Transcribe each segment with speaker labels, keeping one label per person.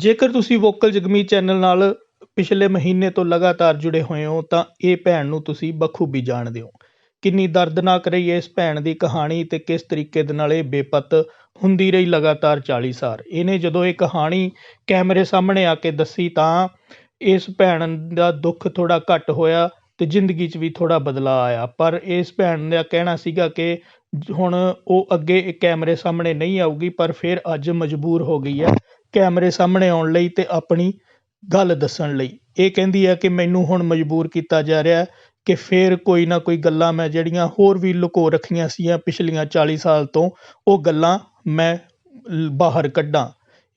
Speaker 1: ਜੇਕਰ ਤੁਸੀਂ vocal ਜਗਮੀ channel ਨਾਲ ਪਿਛਲੇ ਮਹੀਨੇ ਤੋਂ ਲਗਾਤਾਰ ਜੁੜੇ ਹੋਏ ਹੋ, ਤਾਂ ਇਹ ਭੈਣ ਨੂੰ ਤੁਸੀਂ ਬਖੂਬੀ ਜਾਣਦੇ ਹੋ। ਕਿੰਨੀ ਦਰਦਨਾਕ ਰਹੀ ਹੈ ਇਸ ਭੈਣ ਦੀ ਕਹਾਣੀ ਤੇ ਕਿਸ ਤਰੀਕੇ ਦੇ ਨਾਲ ਇਹ ਬੇਪਤ ਹੁੰਦੀ ਰਹੀ ਲਗਾਤਾਰ 40 ਸਾਲ ਇਹਨੇ ਜਦੋਂ ਇਹ ਕਹਾਣੀ ਕੈਮਰੇ ਸਾਹਮਣੇ ਆ ਕੇ ਦੱਸੀ, ਤਾਂ ਇਸ ਭੈਣ ਦਾ ਦੁੱਖ ਥੋੜਾ ਘੱਟ ਹੋਇਆ ਤੇ ਜ਼ਿੰਦਗੀ 'ਚ ਵੀ ਥੋੜਾ ਬਦਲਾਅ ਆਇਆ। ਪਰ ਇਸ ਭੈਣ ਦਾ ਕਹਿਣਾ ਸੀਗਾ ਕਿ ਹੁਣ ਉਹ ਅੱਗੇ ਇਹ ਕੈਮਰੇ ਸਾਹਮਣੇ ਨਹੀਂ ਆਊਗੀ, ਪਰ ਫਿਰ ਅੱਜ ਮਜਬੂਰ ਹੋ ਗਈ ਹੈ ਕੈਮਰੇ ਸਾਹਮਣੇ ਆਉਣ ਲਈ ਅਤੇ ਆਪਣੀ ਗੱਲ ਦੱਸਣ ਲਈ। ਇਹ ਕਹਿੰਦੀ ਹੈ ਕਿ ਮੈਨੂੰ ਹੁਣ ਮਜਬੂਰ ਕੀਤਾ ਜਾ ਰਿਹਾ ਕਿ ਫਿਰ ਕੋਈ ਨਾ ਕੋਈ ਗੱਲਾਂ ਮੈਂ ਜਿਹੜੀਆਂ ਹੋਰ ਵੀ ਲੁਕੋ ਰੱਖੀਆਂ ਸੀਗੀਆਂ ਪਿਛਲੀਆਂ 40 ਸਾਲ ਤੋਂ, ਉਹ ਗੱਲਾਂ ਮੈਂ ਬਾਹਰ ਕੱਢਾਂ।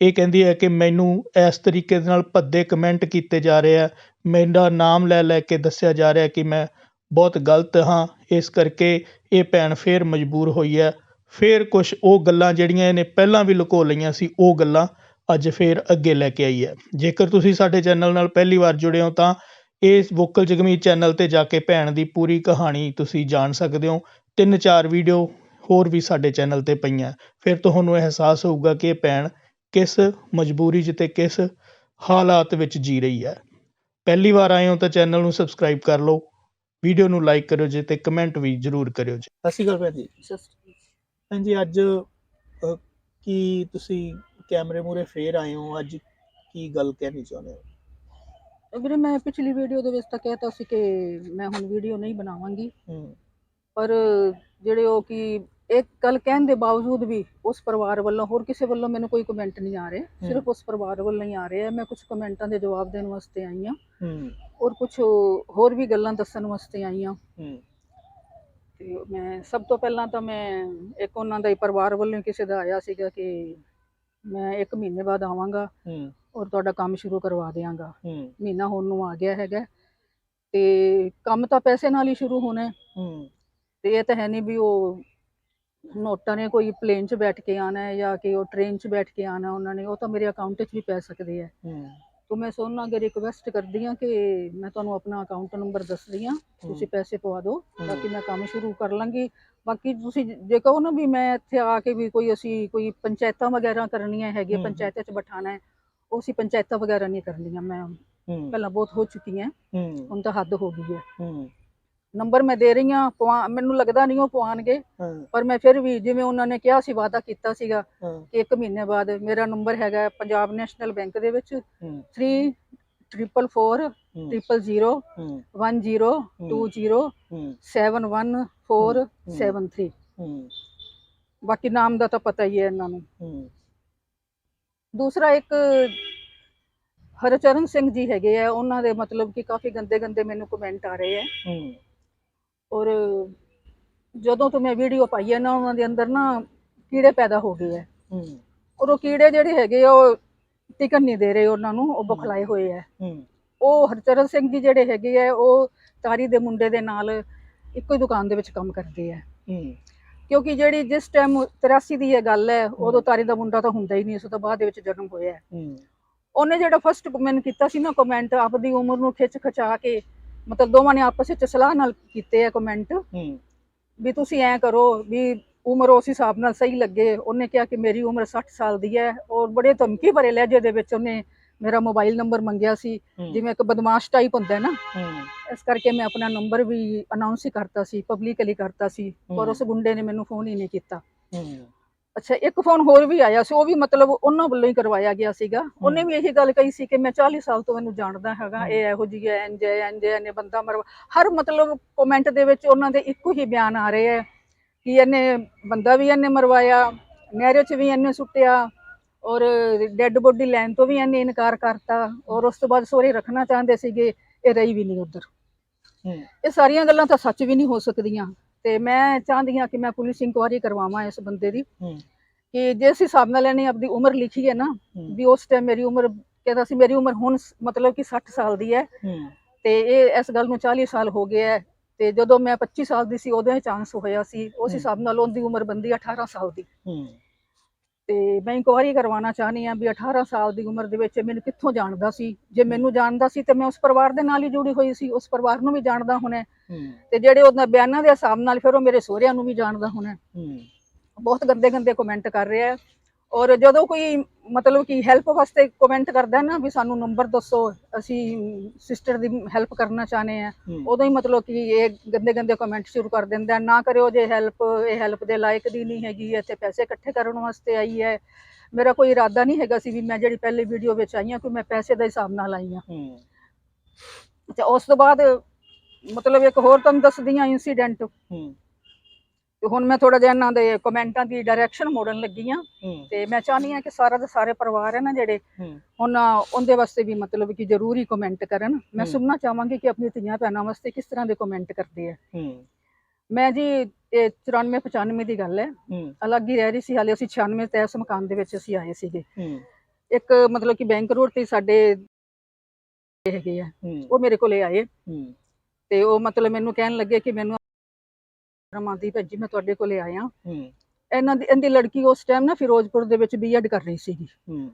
Speaker 1: ਇਹ ਕਹਿੰਦੀ ਹੈ ਕਿ ਮੈਨੂੰ ਇਸ ਤਰੀਕੇ ਦੇ ਨਾਲ ਭੱਦੇ ਕਮੈਂਟ ਕੀਤੇ ਜਾ ਰਹੇ ਆ। ਮੇਰਾ ਨਾਮ ਲੈ ਲੈ ਕੇ ਦੱਸਿਆ ਜਾ ਰਿਹਾ ਕਿ ਮੈਂ ਬਹੁਤ ਗਲਤ ਹਾਂ। ਇਸ ਕਰਕੇ ਇਹ ਭੈਣ ਫੇਰ ਮਜਬੂਰ ਹੋਈ ਹੈ। ਫੇਰ ਕੁਝ ਉਹ ਗੱਲਾਂ ਜਿਹੜੀਆਂ ਇਹਨੇ ਪਹਿਲਾਂ ਵੀ ਲੁਕੋ ਲਈਆਂ ਸੀ, ਉਹ ਗੱਲਾਂ ਅੱਜ ਫੇਰ ਅੱਗੇ ਲੈ ਕੇ ਆਈ ਹੈ। ਜੇਕਰ ਤੁਸੀਂ ਸਾਡੇ ਚੈਨਲ ਨਾਲ ਪਹਿਲੀ ਵਾਰ ਜੁੜੇ ਹੋ ਤਾਂ ਇਸ ਵੋਕਲ ਜਗਮੀ ਚੈਨਲ ਤੇ ਜਾ ਕੇ ਭੈਣ ਦੀ ਪੂਰੀ ਕਹਾਣੀ ਤੁਸੀਂ ਜਾਣ ਸਕਦੇ ਹੋ। ਤਿੰਨ ਚਾਰ ਵੀਡੀਓ ਹੋਰ ਵੀ ਸਾਡੇ ਚੈਨਲ ਤੇ ਪਈਆਂ। ਫਿਰ ਤੁਹਾਨੂੰ ਅਹਿਸਾਸ ਹੋਊਗਾ ਕਿ ਇਹ ਭੈਣ ਕਿਸ ਮਜਬੂਰੀ 'ਚ ਤੇ ਕਿਸ ਹਾਲਾਤ ਵਿੱਚ ਜੀ ਰਹੀ ਹੈ। ਪਹਿਲੀ ਵਾਰ ਆਏ ਹੋ ਤਾਂ ਚੈਨਲ ਨੂੰ ਸਬਸਕ੍ਰਾਈਬ ਕਰ ਲਓ। ਵੀਡੀਓ ਨੂੰ ਲਾਈਕ ਕਰਿਓ ਜੀ ਤੇ ਕਮੈਂਟ ਵੀ ਜ਼ਰੂਰ ਕਰਿਓ ਜੀ। ਸਤਿ ਸ਼੍ਰੀ ਅਕਾਲ ਭੈਣ ਜੀ। ਭੈਣ ਜੀ ਅੱਜ ਅਹ, ਕੀ ਤੁਸੀਂ ਕੈਮਰੇ ਮੂਰੇ ਫੇਰ ਆਏ ਹੋ ਅੱਜ ਕੀ ਗੱਲ ਕਹਿਣੀ ਚਾਹੁੰਦੇ ਹੋ?
Speaker 2: ਵੀਰੇ ਮੈਂ ਪਿਛਲੀ ਵੀਡੀਓ ਦੇ ਵਿੱਚ ਤਾਂ ਕਹਿਤਾ ਸੀ ਕਿ ਮੈਂ ਹੁਣ ਵੀਡੀਓ ਨਹੀਂ ਬਣਾਵਾਂਗੀ।
Speaker 1: ਹੂੰ।
Speaker 2: ਪਰ ਜਿਹੜੇ ਉਹ ਕਿ ਇੱਕ ਗੱਲ ਕਹਿਣ ਦੇ ਬਾਵਜੂਦ ਵੀ ਉਸ ਪਰਿਵਾਰ ਵੱਲੋਂ ਹੋਰ ਕਿਸੇ ਵੱਲੋਂ ਮੈਨੂੰ ਕੋਈ ਕਮੈਂਟ ਨਹੀਂ ਆ ਰਹੇ। ਸਿਰਫ ਉਸ ਪਰਿਵਾਰ ਵੱਲੋਂ ਹੀ ਆ ਰਹੇ। ਆ ਮੈਂ ਕੁਝ ਕਮੈਂਟਾਂ ਦੇ ਜਵਾਬ ਦੇਣ ਵਾਸਤੇ ਆਈ ਹਾਂ।
Speaker 1: ਹੂੰ।
Speaker 2: ਔਰ ਕੁਝ ਹੋਰ ਵੀ ਗੱਲਾਂ ਦੱਸਣ ਵਾਸਤੇ ਆਈ ਹਾਂ।
Speaker 1: ਹੂੰ।
Speaker 2: ਤੇ ਮੈਂ ਸਭ ਤੋਂ ਪਹਿਲਾਂ ਤਾਂ ਮੈਂ ਇੱਕ ਉਹਨਾਂ ਦਾ ਹੀ ਪਰਿਵਾਰ ਵੱਲੋਂ ਕਿਸੇ ਦਾ ਆਇਆ ਸੀਗਾ ਕਿ ਮੈਂ ਇੱਕ ਮਹੀਨੇ ਬਾਅਦ ਆਵਾਂਗਾ
Speaker 1: ਹੂੰ।
Speaker 2: ਔਰ ਤੁਹਾਡਾ ਕੰਮ ਸ਼ੁਰੂ ਕਰਵਾ ਦਿਆਂਗਾ।
Speaker 1: ਹੂੰ।
Speaker 2: ਮਹੀਨਾ ਹੋਣ ਨੂੰ ਆ ਗਿਆ ਹੈਗਾ। ਤੇ ਕੰਮ ਤਾਂ ਪੈਸੇ ਨਾਲ ਹੀ ਸ਼ੁਰੂ ਹੋਣਾ। ਹੈ।
Speaker 1: ਹੂੰ
Speaker 2: ਤੇ ਇਹ ਤਾਂ ਹੈ ਨਹੀਂ ਵੀ ਉਹ ਨੋਟਾਂ ਨੇ ਕੋਈ ਪਲੇਨ 'ਚ ਬੈਠ ਕੇ ਆਣਾ ਹੈ ਜਾਂ ਕਿ ਉਹ ਟ੍ਰੇਨ 'ਚ ਬੈਠ ਕੇ ਆਣਾ ਉਹਨਾਂ ਨੇ ਉਹ ਤਾਂ ਮੇਰੇ ਅਕਾਊਂਟ 'ਚ ਵੀ ਪੈ ਸਕਦੇ ਆ
Speaker 1: ਹੂੰ।
Speaker 2: ਤਾਂ ਮੈਂ ਸੋਨਾ ਅਗਰ ਰਿਕਵੈਸਟ ਕਰਦੀ ਹਾਂ ਕਿ ਮੈਂ ਤੁਹਾਨੂੰ ਆਪਣਾ ਅਕਾਊਂਟ ਨੰਬਰ ਦੱਸਦੀ ਹਾਂ। ਤੁਸੀਂ ਪੈਸੇ ਪਵਾ ਦਿਓ ਤਾਂ ਕਿ ਮੈਂ ਕੰਮ ਸ਼ੁਰੂ ਕਰ ਲਾਂਗੀ। ਬਾਕੀ ਤੁਸੀਂ ਜੇ ਕਹੋ ਨਾ ਵੀ ਮੈਂ ਇੱਥੇ ਆ ਕੇ ਵੀ ਕੋਈ ਅਸੀਂ ਕੋਈ ਪੰਚਾਇਤਾਂ ਵਗੈਰਾ ਕਰਨੀਆਂ ਹੈਗੀਆਂ। ਪੰਚਾਇਤਾਂ 'ਚ ਬਿਠਾਣਾ ਹੈ ਉਹ ਅਸੀਂ ਪੰਚਾਇਤਾਂ ਵਗੈਰਾ ਨਹੀਂ ਕਰਨੀਆਂ ਮੈਂ ਪਹਿਲਾਂ ਬਹੁਤ ਹੋ ਚੁੱਕੀਆਂ ਹੁਣ ਤਾਂ ਹੱਦ ਹੋ ਗਈ ਹੈ। ਨੰਬਰ ਮੈਂ ਦੇ ਰਹੀ ਹਾਂ ਮੈਨੂੰ ਲੱਗਦਾ ਨਹੀਂ ਉਹ ਪਵਾਉਣਗੇ
Speaker 1: ਹਾਂ।
Speaker 2: ਪਰ ਮੈਂ ਫਿਰ ਵੀ ਜਿਵੇਂ ਉਹਨਾਂ ਨੇ ਕਿਹਾ ਸੀ ਵਾਅਦਾ ਕੀਤਾ ਸੀਗਾ ਕਿ ਇੱਕ ਮਹੀਨੇ ਬਾਅਦ ਮੇਰਾ ਨੰਬਰ ਹੈਗਾ ਪੰਜਾਬ ਨੈਸ਼ਨਲ ਬੈਂਕ ਦੇ ਵਿੱਚ
Speaker 1: ਹੂੰ।
Speaker 2: 3 ਟ੍ਰਿਪਲ 4
Speaker 1: ਹੂੰ।
Speaker 2: ਟ੍ਰਿਪਲ 0
Speaker 1: ਹੂੰ।
Speaker 2: 1 0 2 0
Speaker 1: ਹੂੰ।
Speaker 2: 7 1 4 7 3
Speaker 1: ਹੂੰ।
Speaker 2: ਬਾਕੀ ਨਾਮ ਦਾ ਤਾਂ ਪਤਾ ਹੀ ਹੈ ਇਹਨਾਂ ਨੂੰ।
Speaker 1: ਹੂੰ।
Speaker 2: ਦੂਸਰਾ ਇੱਕ ਹਰਚਰਨ ਸਿੰਘ ਜੀ ਹੈਗੇ ਆ ਉਹਨਾਂ ਦੇ ਮਤਲਬ ਕਿ ਕਾਫੀ ਗੰਦੇ ਗੰਦੇ ਮੈਨੂੰ ਕਮੈਂਟ ਆ ਰਹੇ ਆ।
Speaker 1: ਹੂੰ।
Speaker 2: ਔਰ ਜਦੋਂ ਤੋਂ ਮੈਂ ਵੀਡੀਓ ਪਾਈ ਹੈ ਨਾ ਉਹਨਾਂ ਦੇ ਅੰਦਰ ਨਾ ਕੀੜੇ ਪੈਦਾ ਹੋ ਗਏ ਆ।
Speaker 1: ਹੂੰ।
Speaker 2: ਔਰ ਉਹ ਕੀੜੇ ਜਿਹੜੇ ਹੈਗੇ ਆ ਉਹ ਟਿਕਣ ਨਹੀਂ ਦੇ ਰਹੇ ਉਹਨਾਂ ਨੂੰ ਉਹ ਬਖਲਾਏ ਹੋਏ ਆ।
Speaker 1: ਹੂੰ।
Speaker 2: ਉਹ ਹਰਚਰਨ ਸਿੰਘ ਜੀ ਜਿਹੜੇ ਹੈਗੇ ਆ ਉਹ ਤਾਰੀ ਦੇ ਮੁੰਡੇ ਦੇ ਨਾਲ ਇੱਕੋ ਹੀ ਦੁਕਾਨ ਦੇ ਵਿੱਚ ਕੰਮ ਕਰਦੇ ਆ।
Speaker 1: ਹੂੰ।
Speaker 2: ਕਿਉਂਕਿ ਜਿਹੜੀ ਜਿਸ ਟਾਈਮ 83 ਦੀ ਇਹ ਗੱਲ ਹੈ ਉਦੋਂ ਤਾਰੀ ਦਾ ਮੁੰਡਾ ਤਾਂ ਹੁੰਦਾ ਹੀ ਨਹੀਂ ਉਸ ਤੋਂ ਬਾਅਦ ਦੇ ਵਿੱਚ ਜਨਮ ਹੋਇਆ ਹੈ। ਉਹਨੇ ਜਿਹੜਾ ਫਸਟ ਮੈਨੂੰ ਕੀਤਾ ਸੀ ਨਾ ਕਮੈਂਟ ਆਪਦੀ ਉਮਰ ਨੂੰ ਖਿੱਚ ਖਚਾ ਕੇ ਮਤਲਬ ਦੋਵਾਂ ਨੇ ਆਪਸ ਵਿੱਚ ਸਲਾਹ ਨਾਲ ਕੀਤੇ ਆ ਕਮੈਂਟ
Speaker 1: ਹੂੰ।
Speaker 2: ਵੀ ਤੁਸੀਂ ਐਂ ਕਰੋ ਵੀ ਉਮਰ ਉਸ ਹਿਸਾਬ ਨਾਲ ਸਹੀ ਲੱਗੇ। ਉਹਨੇ ਕਿਹਾ ਕਿ ਮੇਰੀ ਉਮਰ 60 ਸਾਲ ਦੀ ਹੈ ਔਰ ਬੜੇ ਧਮਕੀ ਭਰੇ ਲਹਿਜੇ ਦੇ ਵਿੱਚ ਉਹਨੇ ਮੇਰਾ ਮੋਬਾਈਲ ਨੰਬਰ ਮੰਗਿਆ ਸੀ ਜਿਵੇਂ ਇੱਕ ਬਦਮਾਸ਼ ਟਾਈਪ ਹੁੰਦਾ ਹੈ ਨਾ ਇਸ ਕਰਕੇ ਮੈਂ ਆਪਣਾ ਨੰਬਰ ਵੀ ਅਨਾਉਂਸ ਹੀ ਕਰਤਾ ਸੀ ਪਬਲਿਕਲੀ ਕਰਤਾ ਸੀ ਪਰ ਉਸ ਗੁੰਡੇ ਨੇ ਮੈਨੂੰ ਫੋਨ ਹੀ ਨਹੀਂ ਕੀਤਾ। ਅੱਛਾ ਇੱਕ ਫੋਨ ਹੋਰ ਵੀ ਆਇਆ ਸੀ ਉਹ ਵੀ ਮਤਲਬ ਉਹਨਾਂ ਵੱਲੋਂ ਹੀ ਕਰਵਾਇਆ ਗਿਆ ਸੀਗਾ। ਉਹਨੇ ਵੀ ਇਹੀ ਗੱਲ ਕਹੀ ਸੀ ਕਿ ਮੈਂ 40 ਸਾਲ ਤੋਂ ਇਹਨੂੰ ਜਾਣਦਾ ਹੈਗਾ ਇਹ ਇਹੋ ਜਿਹੀ ਹੈ ਇੰਜ ਹੈ ਇੰਜ ਹੈ ਇਹਨੇ ਬੰਦਾ ਮਰਵਾ ਹਰ ਮਤਲਬ ਕਮੈਂਟ ਦੇ ਵਿੱਚ ਉਹਨਾਂ ਦੇ ਇੱਕੋ ਹੀ ਬਿਆਨ ਆ ਰਹੇ ਹੈ ਕਿ ਇਹਨੇ ਬੰਦਾ ਵੀ ਇਹਨੇ ਮਰਵਾਇਆ ਨਹਿਰੇ 'ਚ ਵੀ ਇਹਨੇ ਸੁੱਟਿਆ ਔਰ ਡੈੱਡ ਬੋਡੀ ਲੈਣ ਤੋਂ ਵੀ ਇਹਨੇ ਇਨਕਾਰ ਕਰਤਾ ਔਰ ਉਸ ਤੋਂ ਬਾਅਦ ਸੋਰੇ ਰੱਖਣਾ ਚਾਹੁੰਦੇ ਸੀਗੇ ਇਹ ਰਹੀ ਵੀ ਨਹੀਂ ਉੱਧਰ। ਇਹ ਸਾਰੀਆਂ ਗੱਲਾਂ ਤਾਂ ਸੱਚ ਵੀ ਨਹੀਂ ਹੋ ਸਕਦੀਆਂ। ਤੇ ਮੈਂ ਚਾਹੁੰਦੀ ਹਾਂ ਕਿ ਮੈਂ ਪੁਲਿਸ ਇਨਕੁਆਇਰੀ ਕਰਵਾਵਾਂ ਇਸ ਬੰਦੇ ਦੀ। ਕਿ ਜਿਸ ਹਿਸਾਬ ਨਾਲ ਇਹਨੇ ਆਪਣੀ ਉਮਰ ਲਿਖੀ ਹੈ ਨਾ ਵੀ ਉਸ ਟਾਈਮ ਮੇਰੀ ਉਮਰ ਕਹਿੰਦਾ ਸੀ ਮੇਰੀ ਉਮਰ ਹੁਣ ਮਤਲਬ ਕਿ 60 ਸਾਲ ਦੀ ਹੈ। ਤੇ ਇਹ ਇਸ ਗੱਲ ਨੂੰ 40 ਸਾਲ ਹੋ ਗਏ ਹੈ। ਤੇ ਜਦੋਂ ਮੈਂ 25 ਸਾਲ ਦੀ ਸੀ ਉਦੋਂ ਇਹ ਚਾਂਸ ਹੋਇਆ ਸੀ। ਉਸ। ਹਿਸਾਬ ਨਾਲ ਉਹਦੀ ਉਮਰ ਬੰਦੀ 18 ਸਾਲ ਦੀ। ਤੇ ਮੈਂ ਇਨਕੁਆਇਰੀ ਕਰਵਾਉਣਾ ਚਾਹਨੀ ਆ ਵੀ 18 ਸਾਲ ਦੀ ਉਮਰ ਦੇ ਵਿੱਚ ਮੈਨੂੰ ਕਿੱਥੋਂ ਜਾਣਦਾ ਸੀ? ਜੇ ਮੈਨੂੰ ਜਾਣਦਾ ਸੀ ਤੇ ਮੈਂ ਉਸ ਪਰਿਵਾਰ ਦੇ ਨਾਲ ਹੀ ਜੁੜੀ ਹੋਈ ਸੀ ਉਸ ਪਰਿਵਾਰ ਨੂੰ ਵੀ ਜਾਣਦਾ ਹੋਣਾ ਤੇ ਜਿਹੜੇ ਉਹਨਾਂ ਬਿਆਨਾਂ ਦੇ ਹਿਸਾਬ ਨਾਲ ਫਿਰ ਉਹ ਮੇਰੇ ਸਹੁਰਿਆਂ ਨੂੰ ਵੀ ਜਾਣਦਾ ਹੋਣਾ ਬਹੁਤ ਗੰਦੇ ਗੰਦੇ ਕਮੈਂਟ ਕਰ ਰਿਹਾ ਹੈ। ਔਰ ਜਦੋਂ ਕੋਈ ਮਤਲਬ ਕਿ ਹੈਲਪ ਵਾਸਤੇ ਕਮੈਂਟ ਕਰਦਾ ਨਾ ਵੀ ਸਾਨੂੰ ਨੰਬਰ ਦੱਸੋ ਅਸੀਂ ਸਿਸਟਰ ਦੀ ਹੈਲਪ ਕਰਨਾ ਚਾਹਨੇ ਆ ਉਦੋਂ ਹੀ ਮਤਲਬ ਕਿ ਇਹ ਗੰਦੇ ਗੰਦੇ ਕਮੈਂਟ ਸ਼ੁਰੂ ਕਰ ਦਿੰਦਾ ਨਾ ਕਰਿਓ ਜੇ ਹੈਲਪ ਇਹ ਹੈਲਪ ਦੇ ਲਾਇਕ ਦੀ ਨਹੀਂ ਹੈਗੀ ਇੱਥੇ ਪੈਸੇ ਇਕੱਠੇ ਕਰਨ ਵਾਸਤੇ ਆਈ ਹੈ। ਮੇਰਾ ਕੋਈ ਇਰਾਦਾ ਨਹੀਂ ਹੈਗਾ ਸੀ ਵੀ ਮੈਂ ਜਿਹੜੀ ਪਹਿਲੀ ਵੀਡੀਓ ਵਿੱਚ ਆਈ ਹਾਂ ਕਿ ਮੈਂ ਪੈਸੇ ਦੇ ਹਿਸਾਬ ਨਾਲ ਆਈ ਹਾਂ।
Speaker 1: ਹੂੰ।
Speaker 2: ਤੇ ਉਸ ਤੋਂ ਬਾਅਦ ਮਤਲਬ ਇੱਕ ਹੋਰ ਤੁਹਾਨੂੰ ਦੱਸਦੀ ਹਾਂ ਇਨਸੀਡੈਂਟ
Speaker 1: ਹੂੰ।
Speaker 2: ਤੇ ਹੁਣ ਮੈਂ ਥੋੜਾ ਜਿਹਾ ਇਹਨਾਂ ਦੇ ਕਮੈਂਟਾਂ ਦੀ ਡਾਇਰੈਕਸ਼ਨ ਮੋੜਨ ਲੱਗੀ ਹੂੰ। ਤੇ ਮੈਂ ਚਾਹਨੀ ਹਾਂ ਕਿ ਸਾਰਾ ਦੇ ਸਾਰੇ ਪਰਿਵਾਰ ਹੈ ਨਾ ਜਿਹੜੇ ਹੁਣ ਉਹਦੇ ਵਾਸਤੇ ਵੀ ਮਤਲਬ ਕਿ ਜ਼ਰੂਰੀ ਕਮੈਂਟ ਕਰਨ। ਮੈਂ। ਸੁਣਨਾ ਚਾਹਾਂਗੀ ਕਿ ਆਪਣੀ ਧੀਆਂ ਭੈਣਾਂ ਵਾਸਤੇ ਕਿਸ ਤਰ੍ਹਾਂ ਦੇ ਕਮੈਂਟ ਕਰਦੇ ਆ। ਮੈਂ ਜੀ ਇਹ 94 95 ਦੀ ਗੱਲ ਹੈ। ਅਲੱਗ ਹੀ ਰਹਿ ਰਹੀ ਸੀ ਹਾਲੇ ਅਸੀਂ 96 ਤੇ ਇਸ ਮਕਾਨ ਦੇ ਵਿੱਚ ਅਸੀਂ ਆਏ ਸੀਗੇ। ਇੱਕ ਮਤਲਬ ਕਿ ਬੈਂਕ ਰੋਡ ਤੇ ਸਾਡੇ ਹੈਗੇ ਆ। ਉਹ ਮੇਰੇ ਕੋਲੇ ਆਏ। ਤੇ ਉਹ ਮਤਲਬ ਮੈਨੂੰ ਕਹਿਣ ਲੱਗੇ ਕਿ ਮੈਨੂੰ ਰਮਾਂਦੀ ਭੱਜੀ ਮੈਂ ਤੁਹਾਡੇ ਕੋਲੇ ਆਇਆ
Speaker 1: ਹੂੰ।
Speaker 2: ਇਹਨਾਂ ਦੀ ਇਹਦੀ ਲੜਕੀ ਉਸ ਟਾਈਮ ਨਾ ਫਿਰੋਜ਼ਪੁਰ ਦੇ ਵਿੱਚ ਬੀਐਡ ਕਰ ਰਹੀ ਸੀਗੀ।
Speaker 1: ਹੂੰ।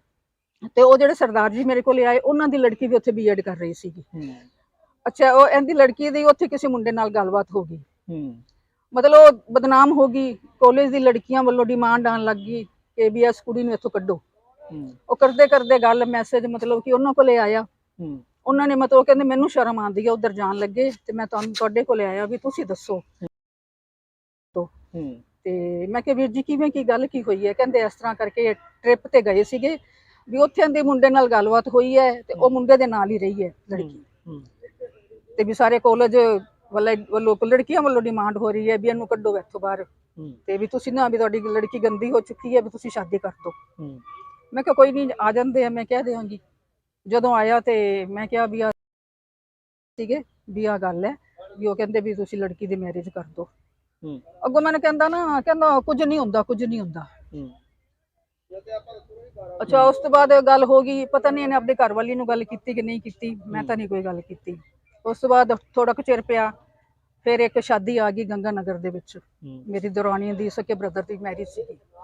Speaker 2: ਤੇ ਉਹ ਜਿਹੜੇ ਸਰਦਾਰ ਜੀ ਮੇਰੇ ਕੋਲੇ ਆਏ ਉਹਨਾਂ ਦੀ ਲੜਕੀ ਵੀ ਉੱਥੇ ਬੀਐਡ ਕਰ ਰਹੀ ਸੀਗੀ।
Speaker 1: ਹੂੰ।
Speaker 2: ਅੱਛਾ ਉਹ ਇਹਦੀ ਲੜਕੀ ਦੀ ਉੱਥੇ ਕਿਸੇ ਮੁੰਡੇ ਨਾਲ ਗੱਲਬਾਤ ਹੋ ਗਈ।
Speaker 1: ਹੂੰ।
Speaker 2: ਮਤਲਬ ਉਹ ਬਦਨਾਮ ਹੋ ਗਈ ਕਾਲਜ ਦੀ ਲੜਕੀਆਂ ਵੱਲੋਂ ਡਿਮਾਂਡ ਆਣ ਲੱਗ ਗਈ ਕਿ ਵੀ ਇਸ ਕੁੜੀ ਨੂੰ ਇੱਥੋਂ ਕੱਢੋ। ਉਹ ਕਰਦੇ ਕਰਦੇ ਗੱਲ ਮੈਸੇਜ ਮਤਲਬ ਕਿ ਉਹਨਾਂ ਕੋਲੇ ਆਇਆ।
Speaker 1: ਹੂੰ।
Speaker 2: ਉਹਨਾਂ ਨੇ ਮਤਲਬ ਕਹਿੰਦੇ ਮੈਨੂੰ ਸ਼ਰਮ ਆਉਂਦੀ ਹੈ ਉਧਰ ਜਾਣ ਲੱਗੇ ਤੇ ਮੈਂ ਤੁਹਾਨੂੰ ਤੁਹਾਡੇ ਕੋਲੇ ਆਇਆ ਵੀ ਤੁਸੀਂ ਦੱਸੋ।
Speaker 1: ਹੂੰ।
Speaker 2: ਤੇ ਮੈਂ ਕਿਹਾ ਵੀਰ ਜੀ ਕਿਵੇਂ ਕੀ ਗੱਲ ਕੀ ਹੋਈ ਹੈ? ਕਹਿੰਦੇ ਇਸ ਤਰ੍ਹਾਂ ਕਰਕੇ ਟ੍ਰਿਪ ਤੇ ਗਏ ਸੀਗੇ ਵੀ ਉੱਥੇ ਦੇ ਮੁੰਡੇ ਨਾਲ ਗੱਲਬਾਤ ਹੋਈ ਹੈ ਤੇ ਉਹ ਮੁੰਡੇ ਦੇ ਨਾਲ ਹੀ ਰਹੀ ਹੈ ਲੜਕੀ। ਤੇ ਵੀ ਸਾਰੇ ਕਾਲਜ ਵੱਲੋਂ ਵੱਲੋਂ ਲੜਕੀਆਂ ਵੱਲੋਂ ਡਿਮਾਂਡ ਹੋ ਰਹੀ ਹੈ ਵੀ ਇਹਨੂੰ ਕੱਢੋ ਇੱਥੋਂ ਬਾਹਰ। ਤੇ ਵੀ ਤੁਸੀਂ ਨਾ ਵੀ ਤੁਹਾਡੀ ਲੜਕੀ ਗੰਦੀ ਹੋ ਚੁੱਕੀ ਹੈ ਵੀ ਤੁਸੀਂ ਸ਼ਾਦੀ ਕਰ ਦਿਓ। ਮੈਂ ਕਿਹਾ ਕੋਈ ਨਹੀਂ ਆ ਜਾਂਦੇ ਆ ਮੈਂ ਕਹਿ ਦਿਆਂਗੀ। ਜਦੋਂ ਆਇਆ ਤੇ ਮੈਂ ਕਿਹਾ ਵੀ ਆ ਸੀਗੇ ਵੀ ਆ ਗੱਲ ਹੈ ਵੀ ਉਹ ਕਹਿੰਦੇ ਵੀ ਤੁਸੀਂ ਲੜਕੀ ਦੀ ਮੈਰਿਜ ਕਰ ਦਿਓ। ਅੱਗੋਂ ਮੈਨੂੰ ਕਹਿੰਦਾ ਨਾ ਕਹਿੰਦਾ ਕੁਝ ਨਹੀਂ ਹੁੰਦਾ ਕੁਝ ਨਹੀਂ ਹੁੰਦਾ।
Speaker 1: ਹੂੰ।
Speaker 2: ਅੱਛਾ ਉਸ ਤੋਂ ਬਾਅਦ ਗੱਲ ਹੋ ਗਈ ਪਤਾ ਨਹੀਂ ਇਹਨੇ ਆਪਣੇ ਘਰ ਵਾਲੀ ਨੂੰ ਗੱਲ ਕੀਤੀ ਕਿ ਨਹੀਂ ਕੀਤੀ ਮੈਂ ਤਾਂ ਨਹੀਂ ਕੋਈ ਗੱਲ ਕੀਤੀ। ਉਸ ਤੋਂ ਬਾਅਦ ਥੋੜਾ ਕੁ ਚਿਰ ਪਿਆ ਫਿਰ ਇੱਕ ਸ਼ਾਦੀ ਆ ਗਈ ਗੰਗਾ ਨਗਰ ਦੇ ਵਿੱਚ।
Speaker 1: ਹੂੰ।
Speaker 2: ਮੇਰੀ ਦਰਾਣੀ ਦੀ ਸਕੇ ਬ੍ਰਦਰ ਦੀ ਮੈਰਿਜ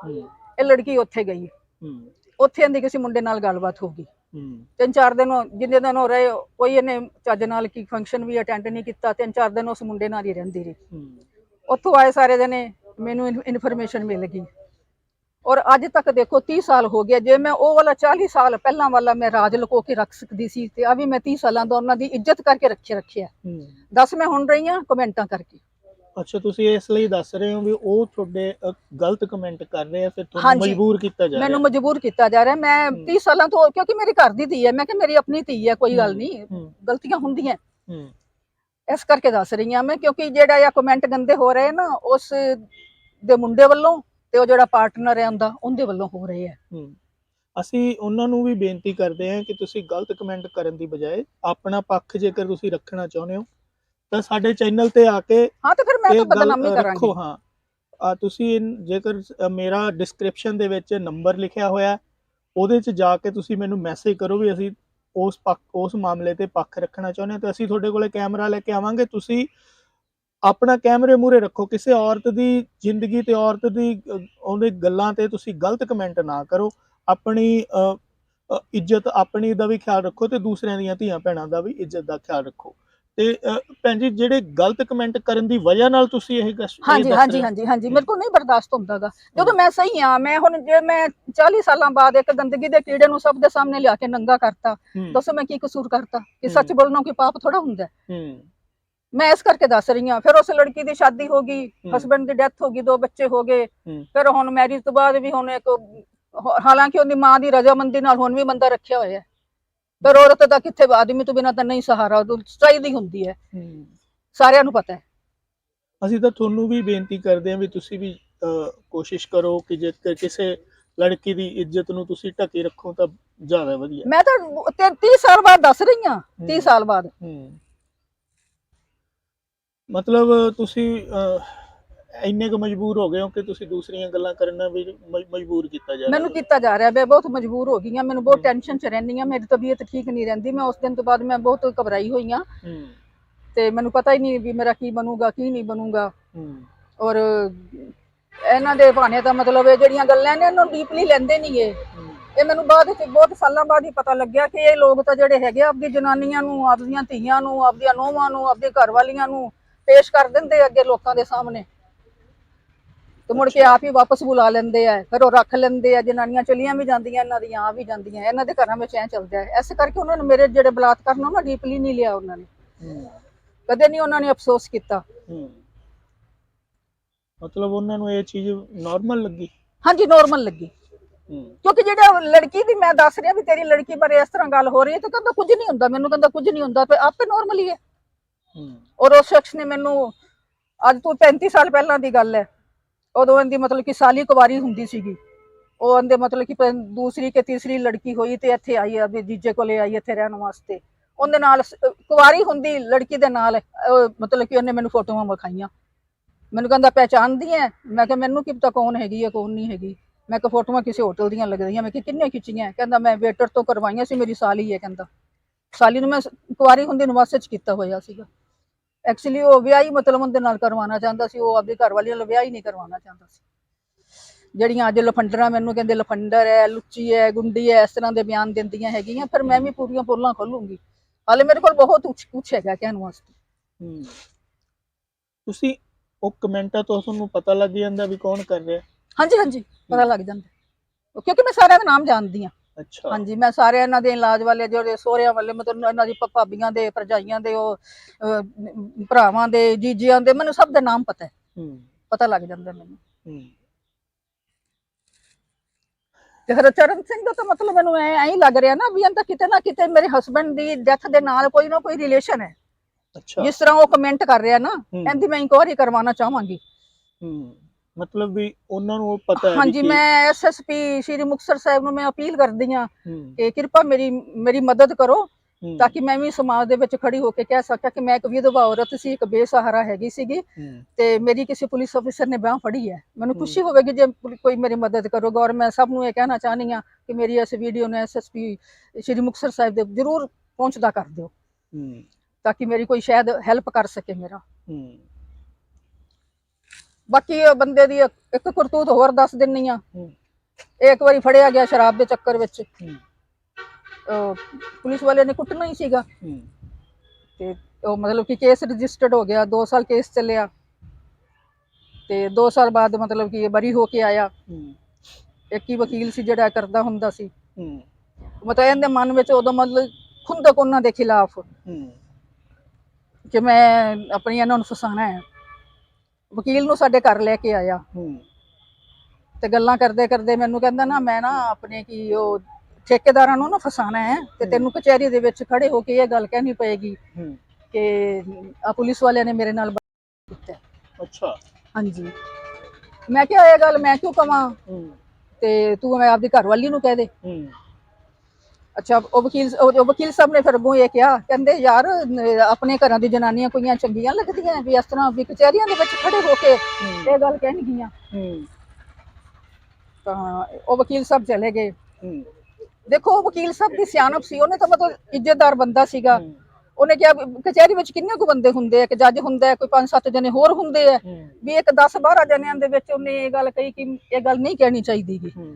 Speaker 1: ਹੂੰ।
Speaker 2: ਇਹ ਲੜਕੀ ਉੱਥੇ ਗਈ।
Speaker 1: ਹੂੰ।
Speaker 2: ਉੱਥੇ ਇਹਦੀ ਕਿਸੇ ਮੁੰਡੇ ਨਾਲ ਗੱਲਬਾਤ ਹੋ ਗਈ।
Speaker 1: ਹੂੰ।
Speaker 2: ਤਿੰਨ ਚਾਰ ਦਿਨ ਜਿੰਨੇ ਦਿਨ ਉਹ ਰਹੇ ਕੋਈ ਇਹਨੇ ਚੱਜ ਨਾਲ ਕੀ ਫੰਕਸ਼ਨ ਵੀ ਅਟੈਂਡ ਨਹੀਂ ਕੀਤਾ ਤਿੰਨ ਚਾਰ ਦਿਨ ਉਸ ਮੁੰਡੇ ਨਾਲ ਹੀ ਰਹਿੰਦੀ ਰਹੀ।
Speaker 1: ਹੂੰ।
Speaker 2: ਉੱਥੋਂ ਆਏ ਸਾਰੇ ਜਣੇ ਮੈਨੂੰ ਇਨਫੋਰਮੇਸ਼ਨ ਮਿਲ ਗਈ। ਔਰ ਅੱਜ ਤੱਕ ਦੇਖੋ 30 ਸਾਲ ਹੋ ਗਿਆ ਜੇ ਮੈਂ ਉਹ ਵਾਲਾ 40 ਸਾਲ ਪਹਿਲਾਂ ਵਾਲਾ ਮੈਂ ਰਾਜ ਲੁਕੋ ਕੇ ਰੱਖ ਸਕਦੀ ਸੀ ਤੇ ਆ ਵੀ ਮੈਂ 30 ਸਾਲਾਂ ਦਾ ਉਹਨਾਂ ਦੀ ਇੱਜ਼ਤ ਕਰਕੇ ਰੱਖਿਆ। ਰੱਖਿਆ ਦੱਸ ਮੈਂ ਹੁਣ ਰਹੀ ਹਾਂ ਕਮੈਂਟਾਂ ਕਰਕੇ।
Speaker 1: ਅੱਛਾ ਤੁਸੀਂ ਇਸ ਲਈ ਦੱਸ ਰਹੇ ਹੋ ਵੀ ਉਹ ਤੁਹਾਡੇ ਗਲਤ ਕਮੈਂਟ ਕਰ ਰਹੇ ਆ ਫਿਰ ਤੁਹਾਨੂੰ। ਮਜਬੂਰ ਕੀਤਾ ਜਾ ਰਿਹਾ।
Speaker 2: ਮੈਨੂੰ ਮਜਬੂਰ ਕੀਤਾ ਜਾ ਰਿਹਾ। ਮੈਂ
Speaker 1: ਹੂੰ।
Speaker 2: 30 ਸਾਲਾਂ ਤੋਂ ਕਿਉਂਕਿ ਮੇਰੀ ਘਰ ਦੀ ਧੀ ਹੈ। ਮੈਂ ਕਿ ਮੇਰੀ ਆਪਣੀ ਧੀ ਹੈ ਕੋਈ ਗੱਲ। ਨਹੀਂ। ਗਲਤੀਆਂ ਹੁੰਦੀਆਂ। ਇਸ ਕਰਕੇ ਦੱਸ ਰਹੀ ਹਾਂ ਮੈਂ ਕਿਉਂਕਿ ਜਿਹੜਾ ਇਹ ਕਮੈਂਟ ਗੰਦੇ ਹੋ ਰਹੇ ਨਾ ਉਸ ਦੇ ਮੁੰਡੇ ਵੱਲੋਂ ਤੇ ਉਹ ਜਿਹੜਾ ਪਾਰਟਨਰ ਹੈ ਉਹਦਾ ਉਹਦੇ ਵੱਲੋਂ ਹੋ ਰਹੇ ਆ।
Speaker 1: ਅਸੀਂ ਉਹਨਾਂ ਨੂੰ ਵੀ ਬੇਨਤੀ ਕਰਦੇ ਹਾਂ ਕਿ ਤੁਸੀਂ ਗਲਤ ਕਮੈਂਟ ਕਰਨ ਦੀ ਬਜਾਏ ਆਪਣਾ ਪੱਖ ਜੇਕਰ ਤੁਸੀਂ ਰੱਖਣਾ ਚਾਹੁੰਦੇ ਹੋ ਤਾਂ ਸਾਡੇ ਚੈਨਲ ਤੇ ਆ ਕੇ
Speaker 2: ਹਾਂ ਤਾਂ ਫਿਰ ਮੈਂ ਤਾਂ ਬਦਨਾਮੀ
Speaker 1: ਰੱਖੋ
Speaker 2: ਕਰਾਂਗੀ
Speaker 1: ਹਾਂ। ਆ ਤੁਸੀਂ ਜੇਕਰ ਮੇਰਾ ਡਿਸਕ੍ਰਿਪਸ਼ਨ ਦੇ ਵਿੱਚ ਨੰਬਰ ਲਿਖਿਆ ਹੋਇਆ ਉਹਦੇ 'ਚ ਜਾ ਕੇ ਤੁਸੀਂ ਮੈਨੂੰ ਮੈਸੇਜ ਕਰੋ ਵੀ ਅਸੀਂ ਉਸ ਪੱਖ ਉਸ ਮਾਮਲੇ ਤੇ ਪੱਖ ਰੱਖਣਾ ਚਾਹੁੰਦੇ ਹਾਂ ਤਾਂ ਅਸੀਂ ਤੁਹਾਡੇ ਕੋਲੇ ਕੈਮਰਾ ਲੈ ਕੇ ਆਵਾਂਗੇ। ਤੁਸੀਂ ਆਪਣਾ ਕੈਮਰੇ ਮੂਹਰੇ ਰੱਖੋ ਕਿਸੇ ਔਰਤ ਦੀ ਜ਼ਿੰਦਗੀ ਤੇ ਔਰਤ ਦੀ ਉਹਦੇ ਗੱਲਾਂ ਤੇ ਤੁਸੀਂ ਗਲਤ ਕਮੈਂਟ ਨਾ ਕਰੋ। ਆਪਣੀ ਅ, ਇੱਜ਼ਤ ਆਪਣੀ ਦਾ ਵੀ ਖਿਆਲ ਰੱਖੋ ਤੇ ਦੂਸਰਿਆਂ ਦੀਆਂ ਧੀਆਂ ਭੈਣਾਂ ਦਾ ਵੀ ਇੱਜ਼ਤ ਦਾ ਖਿਆਲ ਰੱਖੋ। ਤੇ ਭੈਣ ਜੀ ਜਿਹੜੇ ਗਲਤ ਕਮੈਂਟ ਕਰਨ ਦੀ ਵਜ੍ਹਾ ਨਾਲ ਤੁਸੀਂ ਇਹ
Speaker 2: ਹਾਂਜੀ ਹਾਂਜੀ। ਹਾਂਜੀ ਹਾਂਜੀ। ਮੇਰੇ ਕੋਲ ਨਹੀਂ ਬਰਦਾਸ਼ਤ ਹੁੰਦਾਗਾ ਜਦੋਂ ਮੈਂ ਸਹੀ ਹਾਂ ਮੈਂ ਹੁਣ ਜੇ ਮੈਂ 40 ਸਾਲਾਂ ਬਾਅਦ ਇੱਕ ਗੰਦਗੀ ਦੇ ਕੀੜੇ ਨੂੰ ਸਭ ਦੇ ਸਾਹਮਣੇ ਲਿਆ ਕੇ ਨੰਗਾ ਕਰਤਾ ਦੱਸੋ ਮੈਂ ਕੀ ਕਸੂਰ ਕਰਤਾ? ਕਿ ਸੱਚ ਬੋਲਣਾ ਕੋਈ ਪਾਪ ਥੋੜਾ ਹੁੰਦਾ? ਮੈਂ ਇਸ ਕਰਕੇ ਦੱਸ ਰਹੀ ਹਾਂ। ਫਿਰ ਉਸ ਲੜਕੀ ਦੀ ਸ਼ਾਦੀ ਹੋ ਗਈ। ਹਸਬੰਡ ਦੀ ਡੈਥ ਹੋ ਗਈ ਦੋ ਬੱਚੇ ਹੋ ਗਏ। ਫਿਰ ਹੁਣ ਮੈਰਿਜ ਤੋਂ ਬਾਅਦ ਵੀ ਹੁਣ ਇੱਕ ਹਾਲਾਂਕਿ ਉਹਦੀ ਮਾਂ ਦੀ ਰਜ਼ਾਮੰਦੀ ਨਾਲ ਹੁਣ ਵੀ ਬੰਦਾ ਰੱਖਿਆ ਹੋਇਆ ਹੈ। ਪਰ ਔਰਤ ਦਾ ਕਿੱਥੇ ਆਦਮੀ ਤੋਂ ਬਿਨਾਂ ਤਾਂ ਨਹੀਂ ਸਹਾਰਾ ਉਹ ਚਾਹੀਦੀ ਹੁੰਦੀ ਹੈ। ਸਾਰਿਆਂ ਨੂੰ ਪਤਾ ਹੈ।
Speaker 1: ਅਸੀਂ ਤਾਂ ਤੁਹਾਨੂੰ ਵੀ ਬੇਨਤੀ ਕਰਦੇ ਹਾਂ ਵੀ ਤੁਸੀਂ ਵੀ ਕੋਸ਼ਿਸ਼ ਕਰੋ ਕਿ ਜੇਕਰ ਕਿਸੇ ਲੜਕੀ ਦੀ ਇੱਜ਼ਤ ਨੂੰ ਤੁਸੀਂ ਢੱਕੇ ਰੱਖੋ ਤਾਂ ਜ਼ਿਆਦਾ ਵਧੀਆ।
Speaker 2: ਮੈਂ ਤਾਂ 30 ਸਾਲ ਬਾਅਦ ਦੱਸ ਰਹੀ ਹਾਂ 30 ਸਾਲ ਬਾਅਦ।
Speaker 1: ਮਤਲਬ ਤੁਸੀਂ ਇੰਨੇ ਕੁ ਮਜਬੂਰ ਹੋ ਗਏ ਹੋ ਕਿ ਤੁਸੀਂ ਦੂਸਰੀਆਂ ਗੱਲਾਂ ਕਰਨ ਨਾਲ ਵੀ ਮਜਬੂਰ ਕੀਤਾ ਜਾ ਰਿਹਾ
Speaker 2: ਮੈਨੂੰ ਕੀਤਾ ਜਾ ਰਿਹਾ ਮੈਂ ਬਹੁਤ ਮਜਬੂਰ ਹੋ ਗਈ ਹਾਂ ਮੈਨੂੰ ਬਹੁਤ ਟੈਨਸ਼ਨ ਚ ਰਹਿੰਦੀ ਹਾਂ ਮੇਰੀ ਤਬੀਅਤ ਠੀਕ ਨਹੀਂ ਰਹਿੰਦੀ ਮੈਂ ਉਸ ਦਿਨ ਤੋਂ ਬਾਅਦ ਮੈਂ ਬਹੁਤ ਘਬਰਾਈ ਹੋਈ ਹਾਂ।
Speaker 1: ਹੂੰ।
Speaker 2: ਤੇ ਮੈਨੂੰ ਪਤਾ ਹੀ ਨਹੀਂ ਵੀ ਮੇਰਾ ਕੀ ਬਣੂਗਾ ਕੀ ਨਹੀਂ ਬਣੂਗਾ।
Speaker 1: ਹੂੰ।
Speaker 2: ਔਰ ਇਹਨਾਂ ਦੇ ਭਾਣੇ ਦਾ ਮਤਲਬ ਇਹ ਜਿਹੜੀਆਂ ਗੱਲਾਂ ਨੇ ਇਹਨੂੰ ਡੀਪਲੀ ਲੈਂਦੇ ਨਹੀਂ ਇਹ।
Speaker 1: ਹੂੰ,
Speaker 2: ਇਹ ਮੈਨੂੰ ਬਾਅਦ ਵਿੱਚ ਬਹੁਤ ਸਾਲਾਂ ਬਾਅਦ ਹੀ ਪਤਾ ਲੱਗਿਆ ਕਿ ਇਹ ਲੋਕ ਤਾਂ ਜਿਹੜੇ ਹੈਗੇ ਆ, ਆਪਦੀ ਜਨਾਨੀਆਂ ਨੂੰ ਆਪਦੀਆਂ ਧੀਆਂ ਨੂੰ ਆਪਦੀਆਂ ਨੂੰਹਾਂ ਨੂੰ ਆਪਦੇ ਘਰ ਵਾਲੀਆਂ ਨੂੰ ਪੇਸ਼ ਕਰ ਦਿੰਦੇ ਅੱਗੇ ਲੋਕਾਂ ਦੇ ਸਾਹਮਣੇ। ਤੇ ਮੁੜ ਕੇ ਆਪ ਹੀ ਵਾਪਸ ਬੁਲਾ ਲੈਂਦੇ ਆ ਫਿਰ ਉਹ ਰੱਖ ਲੈਂਦੇ ਆ ਜਨਾਨੀਆਂ ਚਲੀਆਂ ਵੀ ਜਾਂਦੀਆਂ ਇਹਨਾਂ ਦੀਆਂ ਆ ਵੀ ਜਾਂਦੀਆਂ ਇਹਨਾਂ ਦੇ ਘਰਾਂ ਵਿੱਚ ਐ ਚੱਲਦਾ ਹੈ। ਇਸ ਕਰਕੇ ਉਹਨਾਂ ਨੇ ਮੇਰੇ ਜਿਹੜੇ ਬਲਾਤਕਾਰ ਨੂੰ ਨਾ ਡੀਪਲੀ ਨਹੀਂ ਲਿਆ ਉਹਨਾਂ ਨੇ। ਕਦੇ ਨਹੀਂ ਉਹਨਾਂ ਨੇ ਅਫਸੋਸ ਕੀਤਾ।
Speaker 1: ਮਤਲਬ ਉਹਨਾਂ ਨੂੰ ਇਹ ਚੀਜ਼ ਨਾਰਮਲ ਲੱਗੀ?
Speaker 2: ਹਾਂਜੀ ਨੋਰਮਲ ਲੱਗੀ। ਕਿਉਂਕਿ ਜਿਹੜਾ ਲੜਕੀ ਦੀ ਮੈਂ ਦੱਸ ਰਹੀ ਵੀ ਤੇਰੀ ਲੜਕੀ ਬਾਰੇ ਇਸ ਤਰ੍ਹਾਂ ਗੱਲ ਹੋ ਰਹੀ ਹੈ ਤੇ ਕਹਿੰਦਾ ਕੁਝ ਨਹੀਂ ਹੁੰਦਾ ਮੈਨੂੰ ਕਹਿੰਦਾ ਕੁਝ ਨਹੀਂ ਹੁੰਦਾ ਤੇ ਆਪੇ ਨੋਰਮਲ ਹੀ ਹੈ।
Speaker 1: ਹੂੰ।
Speaker 2: ਔਰ ਉਸ ਸ਼ਖਸ ਨੇ ਮੈਨੂੰ ਅੱਜ ਤੋਂ 35 ਸਾਲ ਪਹਿਲਾਂ ਦੀ ਗੱਲ ਹੈ। ਉਦੋਂ ਇਹਦੀ ਮਤਲਬ ਕਿ ਸਾਲੀ ਕੁਵਾਰੀ ਹੁੰਦੀ ਸੀਗੀ। ਉਹ ਇਹਦੇ ਮਤਲਬ ਕਿ ਪ- ਦੂਸਰੀ ਕਿ ਤੀਸਰੀ ਲੜਕੀ ਹੋਈ ਤੇ ਇੱਥੇ ਆਈ ਆ ਵੀ ਜੀਜੇ ਕੋਲੇ ਆਈ ਇੱਥੇ ਰਹਿਣ ਵਾਸਤੇ। ਉਹਦੇ ਨਾਲ ਸ- ਕੁਵਾਰੀ ਹੁੰਦੀ ਲੜਕੀ ਦੇ ਨਾਲ ਅਹ ਮਤਲਬ ਕਿ ਉਹਨੇ ਮੈਨੂੰ ਫੋਟੋਆਂ ਵਿਖਾਈਆਂ। ਮੈਨੂੰ ਕਹਿੰਦਾ, ਪਹਿਚਾਣਦੀ ਹੈ ਮੈਂ ਕਿਹਾ, ਮੈਨੂੰ ਕੀ ਪਤਾ ਕੌਣ ਹੈਗੀ ਹੈ ਕੌਣ ਨਹੀਂ ਹੈਗੀ? ਮੈਂ ਕਿਹਾ, ਫੋਟੋਆਂ ਕਿਸੇ ਹੋਟਲ ਦੀਆਂ ਲੱਗਦੀਆਂ। ਮੈਂ ਕਿਹਾ ਕਿੰਨੇ ਖਿੱਚੀਆਂ? ਕਹਿੰਦਾ, ਮੈਂ ਵੇਟਰ ਤੋਂ ਕਰਵਾਈਆਂ ਸੀ, ਮੇਰੀ ਸਾਲੀ ਹੈ, ਕਹਿੰਦਾ। ਸਾਲੀ ਨੂੰ ਮੈਂ ਸ- ਕੁਵਾਰੀ ਹੁੰਦੀ ਨੂੰ ਚ ਕੀਤਾ ਹੋਇਆ ਸੀਗਾ। ਐਕਚੁਅਲੀ ਉਹ ਵਿਆਹ ਹੀ ਮਤਲਬ ਉਹਦੇ ਨਾਲ ਕਰਵਾਉਣਾ ਚਾਹੁੰਦਾ ਸੀ ਉਹ ਆਪਦੇ ਘਰ ਵਾਲੀ ਨਾਲ ਵਿਆਹ ਹੀ ਨਹੀਂ ਕਰਵਾਉਣਾ ਚਾਹੁੰਦਾ ਸੀ। ਜਿਹੜੀਆਂ ਅੱਜ ਲਫੰਡਰਾਂ ਮੈਨੂੰ ਕਹਿੰਦੇ ਲਫੰਡਰ ਹੈ ਲੁੱਚੀ ਹੈ ਗੁੰਡੀ ਹੈ ਇਸ ਤਰ੍ਹਾਂ ਦੇ ਬਿਆਨ ਦਿੰਦੀਆਂ ਹੈਗੀਆਂ ਫਿਰ ਮੈਂ ਵੀ ਪੂਰੀਆਂ ਪੋਲਾਂ ਖੋਲੂੰਗੀ। ਹਾਲੇ ਮੇਰੇ ਕੋਲ ਬਹੁਤ ਕੁਛ ਕੁਛ ਹੈਗਾ ਕਹਿਣ ਵਾਸਤੇ।
Speaker 1: ਤੁਸੀਂ ਉਹ ਕਮੈਂਟਾਂ ਤੋਂ ਤੁਹਾਨੂੰ ਪਤਾ ਲੱਗ ਜਾਂਦਾ ਵੀ ਕੌਣ ਕਰ ਰਿਹਾ।
Speaker 2: ਹਾਂਜੀ ਹਾਂਜੀ ਪਤਾ ਲੱਗ ਜਾਂਦਾ। ਕਿਉਂਕਿ ਮੈਂ ਸਾਰਿਆਂ ਦਾ ਨਾਮ ਜਾਣਦੀ ਹਾਂ
Speaker 1: ਅੱਛਾ।
Speaker 2: ਹਾਂਜੀ ਮੈਂ ਸਾਰੇ ਇਹਨਾਂ ਦੇ ਇਲਾਜ ਵਾਲੇ ਜਿਹੜੇ ਸੋਹਰਿਆਂ ਵਾਲੇ ਮਤਲਬ ਇਹਨਾਂ ਦੀ ਭ- ਭਾਬੀਆਂ ਦੇ ਭਰਜਾਈਆਂ ਦੇ ਉਹ ਅਹ, ਭਰਾਵਾਂ ਦੇ ਜੀਜਿਆਂ ਦੇ ਮੈਨੂੰ ਸਭ ਦਾ ਨਾਮ ਪਤਾ ਹੈ।
Speaker 1: ਹੂੰ।
Speaker 2: ਪਤਾ ਲੱਗ ਜਾਂਦਾ ਮੈਨੂੰ।
Speaker 1: ਹੂੰ।
Speaker 2: ਤੇ ਹਰਚਰਨ ਸਿੰਘ ਦਾ ਤਾਂ ਮਤਲਬ ਮੈਨੂੰ ਐ ਐਂ ਹੀ ਲੱਗ ਰਿਹਾ ਨਾ ਵੀ ਇਹਨਾਂ ਤਾਂ ਕਿਤੇ ਨਾ ਕਿਤੇ ਮੇਰੇ ਹਸਬੰਡ ਦੀ ਡੈਥ ਦੇ ਨਾਲ ਕੋਈ ਨਾ ਕੋਈ ਰਿਲੇਸ਼ਨ ਹੈ।
Speaker 1: ਅੱਛਾ।
Speaker 2: ਜਿਸ ਤਰ੍ਹਾਂ ਉਹ ਕਮੈਂਟ ਕਰ ਰਿਹਾ ਨਾ
Speaker 1: ਹੂੰ,
Speaker 2: ਇਹਦੀ ਮੈਂ ਇਨਕੁਆਇਰੀ ਕਰਵਾਉਣਾ ਚਾਹਾਂਗੀ।
Speaker 1: ਹੂੰ। ਮਤਲਬ ਵੀ ਉਹਨਾਂ ਨੂੰ ਪਤਾ ਹੈ
Speaker 2: ਹਾਂਜੀ ਮੈਂ ਐਸਐਸਪੀ ਸ਼੍ਰੀ ਮੁਕਤਸਰ ਸਾਹਿਬ ਨੂੰ ਮੈਂ ਅਪੀਲ ਕਰਦੀ ਹੂੰ, ਕਿ ਕਿਰਪਾ ਮੇਰੀ ਮੇਰੀ ਮਦਦ ਕਰੋ ਤਾਂ ਕਿ ਮੈਂ ਵੀ ਸਮਾਜ ਦੇ ਵਿੱਚ ਖੜੀ ਹੋ ਕੇ ਕਹਿ ਸਕਾਂ ਕਿ ਮੈਂ ਇੱਕ ਵਿਧਵਾ ਔਰਤ ਸੀ ਇੱਕ ਬੇਸਹਾਰਾ ਹੈਗੀ ਸੀਗੀ ਤੇ ਮੇਰੀ ਕਿਸੇ ਪੁਲਿਸ ਅਫਸਰ ਨੇ ਬਾਹ ਫੜੀ ਹੈ। ਮੈਨੂੰ। ਖੁਸ਼ੀ ਹੋਵੇਗੀ ਜੇ ਕੋਈ ਮੇਰੀ ਮਦਦ ਕਰੂਗਾ ਔਰ ਮੈਂ ਸਭ ਨੂੰ ਇਹ ਕਹਿਣਾ ਚਾਹਨੀ ਹਾਂ ਕਿ ਮੇਰੀ ਇਸ ਵੀਡੀਓ ਨੂੰ ਐਸਐਸਪੀ ਸ਼੍ਰੀ ਮੁਕਤਸਰ ਸਾਹਿਬ ਦੇ ਜ਼ਰੂਰ ਪਹੁੰਚਦਾ ਕਰ ਦਿਓ ਤਾਂ ਕਿ ਮੇਰੀ ਕੋਈ ਸ਼ਾਇਦ ਹੈਲਪ ਕਰ ਸਕੇ ਮੇਰਾ। ਬਾਕੀ ਇਹ ਬੰਦੇ ਦੀ ਇੱਕ- ਇੱਕ ਕਰਤੂਤ ਹੋਰ ਦੱਸ ਦਿੰਨੀ ਆ।
Speaker 1: ਹੂੰ।
Speaker 2: ਇਹ ਇੱਕ ਵਾਰੀ ਫੜਿਆ ਗਿਆ ਸ਼ਰਾਬ ਦੇ ਚੱਕਰ ਵਿੱਚ।
Speaker 1: ਹੂੰ,
Speaker 2: ਪੁਲਿਸ ਵਾਲਿਆਂ ਨੇ ਕੁੱਟਣਾ ਹੀ ਸੀਗਾ।
Speaker 1: ਹੂੰ,
Speaker 2: ਤੇ ਉਹ ਮਤਲਬ ਕਿ ਕੇਸ ਰਜਿਸਟਰਡ ਹੋ ਗਿਆ 2 ਸਾਲ ਕੇਸ ਚੱਲਿਆ। ਤੇ 2 ਸਾਲ ਬਾਅਦ ਮਤਲਬ ਕਿ ਇਹ ਬਰੀ ਹੋ ਕੇ ਆਇਆ।
Speaker 1: ਹੂੰ,
Speaker 2: ਇੱਕ ਹੀ ਵਕੀਲ ਸੀ ਜਿਹੜਾ ਕਰਦਾ ਹੁੰਦਾ ਸੀ।
Speaker 1: ਹੂੰ,
Speaker 2: ਮਤਲਬ ਇਹਦੇ ਮਨ ਵਿੱਚ ਉਦੋਂ ਮਤਲਬ ਖੁੰਦਕ ਉਹਨਾਂ ਦੇ ਖਿਲਾਫ
Speaker 1: ਹੂੰ,
Speaker 2: ਕਿ ਮੈਂ ਆਪਣੀ ਇਹਨਾਂ ਨੂੰ ਫਸਾਣਾ ਹੈ। ਵਕੀਲ ਨੂੰ ਸਾਡੇ ਘਰ ਲੈ ਕੇ ਆਇਆ।
Speaker 1: ਹੂੰ,
Speaker 2: ਤੇ ਗੱਲਾਂ ਕਰਦੇ ਕਰਦੇ ਮੈਨੂੰ ਕਹਿੰਦਾ ਨਾ ਮੈਂ ਨਾ ਆਪਣੇ ਕੀ ਉਹ ਠੇਕੇਦਾਰਾਂ ਨੂੰ ਨਾ ਫਸਾਣਾ ਹੈ ਤੇ। ਤੈਨੂੰ ਕਚਹਿਰੀ ਦੇ ਵਿੱਚ ਖੜੇ ਹੋ ਕੇ ਇਹ ਗੱਲ ਕਹਿਣੀ ਪਏਗੀ
Speaker 1: ਹੂੰ,
Speaker 2: ਕਿ ਆ ਪੁਲਿਸ ਵਾਲਿਆਂ ਨੇ ਮੇਰੇ ਨਾਲ ਕੀਤਾ।
Speaker 1: ਅੱਛਾ।
Speaker 2: ਹਾਂਜੀ। ਮੈਂ ਕਿਹਾ ਇਹ ਗੱਲ ਮੈਂ ਕਿਉਂ ਕਵਾਂ?
Speaker 1: ਹੂੰ,
Speaker 2: ਤੇ ਤੂੰ ਮੈਂ ਆਪਦੀ ਘਰਵਾਲੀ ਨੂੰ ਕਹਿ ਦੇ।
Speaker 1: ਹੂੰ,
Speaker 2: ਅੱਛਾ ਉਹ ਵਕੀਲ ਉਹ ਵਕੀਲ ਸਾਹਿਬ ਨੇ ਫਿਰ ਅੱਗੋਂ ਇਹ ਕਿਹਾ ਕਹਿੰਦੇ ਯਾਰ ਆਪਣੇ ਘਰਾਂ ਦੀ ਜਨਾਨੀਆਂ ਕੋਈਆਂ ਚੰਗੀਆਂ ਲੱਗਦੀਆਂ ਵੀ ਇਸ ਤਰ੍ਹਾਂ ਵੀ ਕਚਹਿਰੀਆਂ ਦੇ ਵਿੱਚ ਖੜੇ ਹੋ ਕੇ ਇਹ ਗੱਲ ਕਹਿਣਗੀਆਂ। ਤਾਂ ਉਹ ਵਕੀਲ ਸਾਹਿਬ ਚਲੇ ਗਏ। ਦੇਖੋ ਵਕੀਲ ਸਾਹਿਬ ਦੀ ਸਿਆਣਪ ਸੀ ਉਹਨੇ ਤਾਂ ਮਤਲਬ ਇੱਜ਼ਤਦਾਰ ਬੰਦਾ ਸੀਗਾ। ਉਹਨੇ ਕਿਹਾ ਕਚਹਿਰੀ ਵਿੱਚ ਕਿੰਨੇ ਕੁ ਬੰਦੇ ਹੁੰਦੇ ਆ ਇੱਕ ਜੱਜ ਹੁੰਦਾ ਕੋਈ ਪੰਜ ਸੱਤ ਜਣੇ ਹੋਰ ਹੁੰਦੇ ਆ। ਵੀ ਇੱਕ 10 12 ਜਣਿਆਂ ਦੇ ਵਿੱਚ ਉਹਨੇ ਇਹ ਗੱਲ ਕਹੀ ਕਿ ਇਹ ਗੱਲ ਨਹੀਂ ਕਹਿਣੀ ਚਾਹੀਦੀ ਗੀ।
Speaker 1: ਹੂੰ,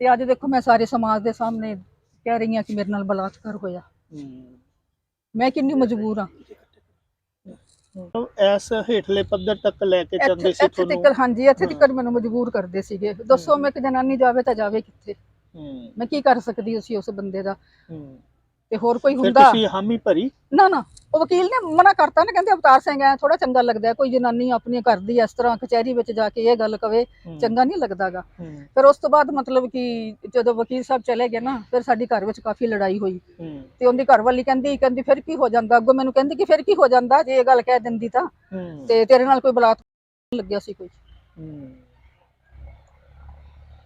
Speaker 2: ਤੇ ਅੱਜ ਦੇਖੋ ਮੈਂ ਸਾਰੇ ਸਮਾਜ ਦੇ ਸਾਹਮਣੇ ਕਹਿ ਰਹੀ ਹਾਂ ਕਿ ਮੇਰੇ ਨਾਲ ਬਲਾਤਕਾਰ ਹੋਇਆ। ਮੈਂ ਕਿੰਨੀ ਮਜਬੂਰ ਹਾਂ
Speaker 1: ਮਤਲਬ ਐਸ ਹੇਠਲੇ ਪੱਧਰ ਤੱਕ ਲੈ ਕੇ ਜਾਂਦੇ
Speaker 2: ਇੱਥੇ
Speaker 1: ਸੀ
Speaker 2: ਇੱਥੇ
Speaker 1: ਤੁਹਾਨੂੰ
Speaker 2: ਤੱਕ ਹਾਂਜੀ ਇੱਥੇ। ਤੱਕ ਮੈਨੂੰ ਮਜਬੂਰ ਕਰਦੇ ਸੀਗੇ ਦੱਸੋ। ਮੈਂ ਇੱਕ ਜਨਾਨੀ ਜਾਵੇ ਤਾਂ ਜਾਵੇ ਕਿੱਥੇ ਮੈਂ ਕੀ ਕਰ ਸਕਦੀ ਸੀ ਉਸ ਬੰਦੇ ਦਾ। ਤੇ ਹੋਰ ਕੋਈ
Speaker 1: ਫਿਰ
Speaker 2: ਹੁੰਦਾ?
Speaker 1: ਤੁਸੀਂ ਹਾਮੀ ਭਰੀ?
Speaker 2: ਨਾ ਨਾ ਉਹ ਵਕੀਲ ਨੇ ਮਨਾ ਕਰਤਾ ਨਾ ਕਹਿੰਦੇ ਅਵਤਾਰ ਸਿੰਘ ਐ ਥੋੜਾ ਚੰਗਾ ਲੱਗਦਾ ਹੈ, ਕੋਈ ਜਨਾਨੀ ਆਪਣੀ ਘਰ ਦੀ ਇਸ ਤਰ੍ਹਾਂ ਕਚਹਿਰੀ ਵਿੱਚ ਜਾ ਕੇ ਇਹ ਗੱਲ ਕਵੇ
Speaker 1: ਹੂੰ,
Speaker 2: ਚੰਗਾ ਨਹੀਂ ਲੱਗਦਾਗਾ।
Speaker 1: ਹੂੰ,
Speaker 2: ਫਿਰ ਉਸ ਤੋਂ ਬਾਅਦ ਮਤਲਬ ਕਿ ਜਦੋਂ ਵਕੀਲ ਸਾਹਿਬ ਚਲੇ ਗਏ ਨਾ ਫਿਰ ਸਾਡੀ ਘਰ ਵਿੱਚ ਕਾਫੀ ਲੜਾਈ ਹੋਈ।
Speaker 1: ਹੂੰ,
Speaker 2: ਤੇ ਉਹਦੀ ਘਰ ਵਾਲੀ ਕਹਿੰਦੀ ਕਹਿੰਦੀ ਫਿਰ ਕੀ ਹੋ ਜਾਂਦਾ? ਅੱਗੋਂ ਮੈਨੂੰ ਕਹਿੰਦੀ ਕਿ ਫਿਰ ਕੀ ਹੋ ਜਾਂਦਾ? ਜੇ ਇਹ ਗੱਲ ਕਹਿ ਦਿੰਦੀ ਤਾਂ।
Speaker 1: ਹੂੰ,
Speaker 2: ਤੇ ਤੇਰੇ ਨਾਲ ਕੋਈ ਬਲਾਤਕਾਰ ਲੱਗਿਆ ਸੀ ਕੋਈ?
Speaker 1: ਹੂੰ,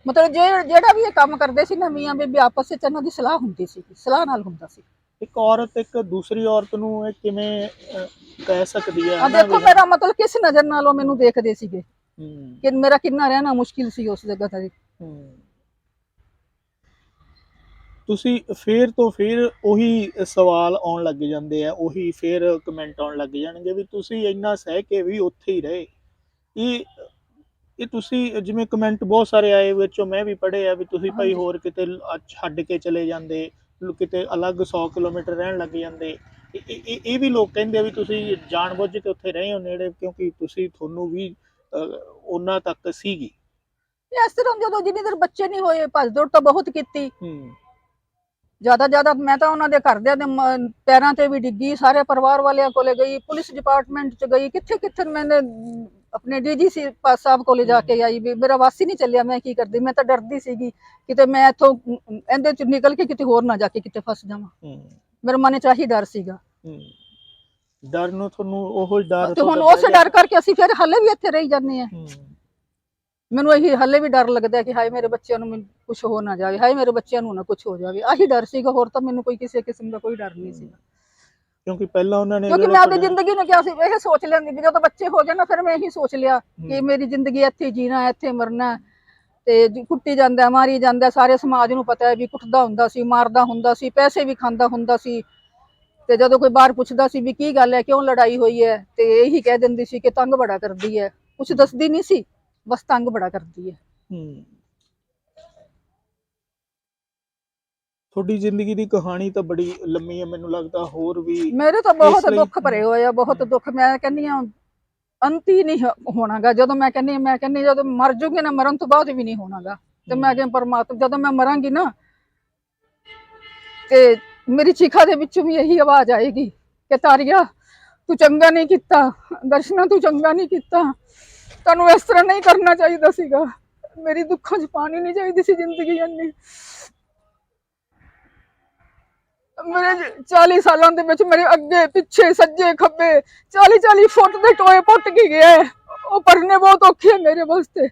Speaker 2: ਮਤਲਬ ਜੇ ਜਿਹੜਾ ਵੀ ਇਹ ਕੰਮ ਕਰਦੇ ਸੀ ਨਾ ਮੀਆਂ ਬੀਬੀ ਆਪਸ ਵਿੱਚ ਇਹਨਾਂ ਦੀ ਸਲਾਹ ਹੁੰਦੀ ਸੀ ਸਲਾਹ ਨਾਲ ਹੁੰਦਾ ਸੀ।
Speaker 1: ਇੱਕ ਔਰਤ ਇੱਕ ਦੂਸਰੀ ਔਰਤ ਨੂੰ ਇਹ ਕਿਵੇਂ ਅਹ, ਕਹਿ ਸਕਦੀ ਹੈ?
Speaker 2: ਆ
Speaker 1: ਹਨਾ
Speaker 2: ਦੇਖੋ
Speaker 1: ਵੀ-
Speaker 2: ਮੇਰਾ ਮਤਲਬ ਕਿਸ ਨਜ਼ਰ ਨਾਲ ਉਹ ਮੈਨੂੰ ਦੇਖਦੇ ਸੀਗੇ?
Speaker 1: ਹੂੰ,
Speaker 2: ਕਿ ਮੇਰਾ ਕਿੰਨਾ ਰਹਿਣਾ ਮੁਸ਼ਕਿਲ ਸੀ ਉਸ ਜਗ੍ਹਾ ਤੇ।
Speaker 1: ਹੂੰ। ਤੁਸੀਂ ਫੇਰ ਤੋਂ ਫੇਰ ਉਹੀ ਸਵਾਲ ਆਉਣ ਲੱਗ ਜਾਂਦੇ ਆ ਉਹੀ ਫੇਰ ਕਮੈਂਟ ਆਉਣ ਲੱਗ ਜਾਣਗੇ ਵੀ ਤੁਸੀਂ ਇੰਨਾ ਸਹਿ ਕੇ ਵੀ ਉੱਥੇ ਹੀ ਰਹੇ। ਇਹ ਇਹ ਤੁਸੀਂ ਜਿਵੇਂ ਕਮੈਂਟ ਬਹੁਤ ਸਾਰੇ ਆਏ ਵਿੱਚੋਂ ਮੈਂ ਵੀ ਪੜ੍ਹੇ ਆ ਵੀ ਤੁਸੀਂ ਭਾਈ। ਹੋਰ ਕਿਤੇ ਛੱਡ ਕੇ ਚਲੇ ਜਾਂਦੇ ਕਿਤੇ ਅਲੱਗ 100 ਕਿਲੋਮੀਟਰ ਰਹਿਣ ਲੱਗ ਜਾਂਦੇ। ਇਹ- ਇਹ ਵੀ ਲੋਕ ਕਹਿੰਦੇ ਆ ਵੀ ਤੁਸੀਂ ਜਾਣਬੁੱਝ ਕੇ ਉੱਥੇ ਰਹੇ ਹੋ ਨੇੜੇ ਕਿਉਂਕਿ ਤੁਸੀਂ ਤੁਹਾਨੂੰ ਵੀ ਉਹਨਾਂ ਤੱਕ ਸੀਗੀ।
Speaker 2: ਇਸ ਤਰ੍ਹਾਂ ਜਦੋਂ ਜਿੰਨੀ ਦੇਰ ਬੱਚੇ ਨਹੀਂ ਹੋਏ ਭੱਜ ਦੌੜ ਤਾਂ ਬਹੁਤ ਕੀਤੀ। ਜ਼ਿਆਦਾ ਜ਼ਿਆਦਾ ਮੈਂ ਤਾਂ ਉਹਨਾਂ ਦੇ ਘਰਦਿਆਂ ਦੇ ਪੈਰਾਂ ਤੇ ਵੀ ਡਿੱਗੀ ਸਾਰੇ ਪਰਿਵਾਰ ਵਾਲਿਆਂ ਕੋਲੇ ਗਈ ਪੁਲਿਸ ਡਿਪਾਰਟਮੈਂਟ ਚ ਗਈ ਕਿੱਥੇ ਕਿੱਥੇ ਮੈंने ਆਪਣੇ ਡੀਜੀਸੀ ਸਾਹਿਬ ਕੋਲੇ ਜਾ ਕੇ ਆਈ ਵੀ ਮੇਰਾ ਵਾਸੀ ਨਹੀਂ ਚੱਲਿਆ ਮੈਂ ਕੀ ਕਰਦੀ? ਮੈਂ ਤਾਂ ਡਰਦੀ ਸੀਗੀ ਕਿਤੇ ਮੈਂ ਇੱਥੋਂ ਇਹਦੇ ਚ ਨਿਕਲ ਕੇ ਕਿਤੇ ਹੋਰ ਨਾ ਜਾ ਕੇ ਕਿਤੇ ਫਸ ਜਾਵਾਂ। ਮੇਰੇ ਮਨ ਚ ਆਹੀ ਡਰ ਸੀਗਾ।
Speaker 1: ਡਰ ਨੂੰ ਤੁਹਾਨੂੰ ਉਹ ਡਰ
Speaker 2: ਤੇ ਹੁਣ ਉਸ ਡਰ ਕਰਕੇ ਅਸੀਂ ਫਿਰ ਹੱਲੇ ਵੀ ਇੱਥੇ ਰਹੀ ਜਾਂਦੇ ਆ ਮੈਨੂੰ ਇਹੀ ਹੱਲੇ ਵੀ ਡਰ ਲੱਗਦਾ ਕਿ ਹਾਏ ਮੇਰੇ ਬੱਚਿਆਂ ਨੂੰ ਕੁਝ ਹੋ ਨਾ ਜਾਵੇ ਹਾਏ ਮੇਰੇ ਬੱਚਿਆਂ ਨੂੰ ਨਾ ਕੁਝ ਹੋ ਜਾਵੇ। ਆਹੀ ਡਰ ਸੀਗਾ ਹੋਰ ਤਾਂ ਮੈਨੂੰ ਕੋਈ ਕਿਸੇ ਕਿਸਮ ਦਾ ਕੋਈ ਡਰ ਨਹੀਂ ਸੀਗਾ।
Speaker 1: ਕਿਉਂਕਿ ਪਹਿਲਾਂ ਉਹਨਾਂ ਨੇ
Speaker 2: ਕਿਉਂਕਿ ਮੈਂ ਆਪਣੀ ਜ਼ਿੰਦਗੀ ਨੂੰ ਕਿਹਾ ਸੀ ਇਹ ਸੋਚ ਲੈਂਦੀ ਵੀ ਜਦੋਂ ਬੱਚੇ ਹੋ ਜਾਣ ਨਾ ਫਿਰ ਮੈਂ ਇਹੀ ਸੋਚ ਲਿਆ ਕਿ ਮੇਰੀ ਜ਼ਿੰਦਗੀ ਇੱਥੇ ਜੀਣਾ ਇੱਥੇ ਮਰਨਾ। ਤੇ ਕੁੱਟੀ ਜਾਂਦਾ ਮਾਰੀ ਜਾਂਦਾ ਸਾਰੇ ਸਮਾਜ ਨੂੰ ਪਤਾ ਹੈ ਵੀ ਕੁੱਟਦਾ ਹੁੰਦਾ ਸੀ ਮਾਰਦਾ ਹੁੰਦਾ ਸੀ ਪੈਸੇ ਵੀ ਖਾਂਦਾ ਹੁੰਦਾ ਸੀ। ਤੇ ਜਦੋਂ ਕੋਈ ਬਾਹਰ ਪੁੱਛਦਾ ਸੀ ਵੀ ਕੀ ਗੱਲ ਹੈ ਕਿਉਂ ਲੜਾਈ ਹੋਈ ਹੈ ਤੇ ਇਹੀ ਕਹਿ ਦਿੰਦੀ ਸੀ ਕਿ ਤੰਗ ਬੜਾ ਕਰਦੀ ਹੈ। ਕੁਝ ਦੱਸਦੀ ਨਹੀਂ ਸੀ ਬਸ ਤੰਗ ਬੜਾ ਕਰਦੀ ਹੈ।
Speaker 1: ਹੂੰ। ਤੁਹਾਡੀ ਜ਼ਿੰਦਗੀ ਦੀ ਕਹਾਣੀ ਤਾਂ ਬੜੀ ਲੰਮੀ ਹੈ ਮੈਨੂੰ ਲੱਗਦਾ ਹੋਰ ਵੀ
Speaker 2: ਮੇਰੇ ਤਾਂ ਬਹੁਤ ਦੁੱਖ ਭਰੇ ਹੋਏ ਆ ਬਹੁਤ। ਦੁੱਖ। ਮੈਂ ਕਹਿੰਨੀ ਆ ਅੰਤ ਹੀ ਨਹੀਂ ਹੋਣਾਗਾ। ਜਦੋਂ ਮੈਂ ਕਹਿੰਨੀ ਮੈਂ ਕਹਿੰਨੀ ਜਦੋਂ ਮਰ ਜੂਗੀ ਨਾ ਮਰਨ ਤੋਂ ਬਾਅਦ ਵੀ ਨਹੀਂ ਹੋਣਾਗਾ। ਤੇ ਮੈਂ ਕਿਹਾ ਪਰਮਾਤਮਾ ਜਦੋਂ ਮੈਂ ਮਰਾਂਗੀ ਨਾ ਤੇ ਮੇਰੀ ਚੀਖਾ ਦੇ ਵਿੱਚੋਂ ਵੀ ਇਹੀ ਆਵਾਜ਼ ਆਏਗੀ ਕਿ ਤਾਰੀਆ ਤੂੰ ਚੰਗਾ ਨਹੀਂ ਕੀਤਾ ਦਰਸ਼ਨਾ ਤੂੰ ਚੰਗਾ ਨਹੀਂ ਕੀਤਾ। ਤੈਨੂੰ ਇਸ ਤਰ੍ਹਾਂ ਨਹੀਂ ਕਰਨਾ ਚਾਹੀਦਾ ਸੀਗਾ। ਮੇਰੀ ਦੁੱਖਾਂ 'ਚ ਪਾਣੀ ਨਹੀਂ ਚਾਹੀਦੀ ਸੀ ਜ਼ਿੰਦਗੀ ਇੰਨੀ। ਮੇਰੇ 40 ਸਾਲਾਂ ਦੇ ਵਿੱਚ ਮੇਰੇ ਅੱਗੇ, ਪਿੱਛੇ, ਸੱਜੇ ਖੱਬੇ 40 40 ਫੁੱਟ ਦੇ ਟੋਏ ਪੁੱਟ ਕੇ ਗਿਆ ਉਹ ਪਰਨੇ ਬਹੁਤ ਔਖੇ ਹੈ ਮੇਰੇ ਵਾਸਤੇ।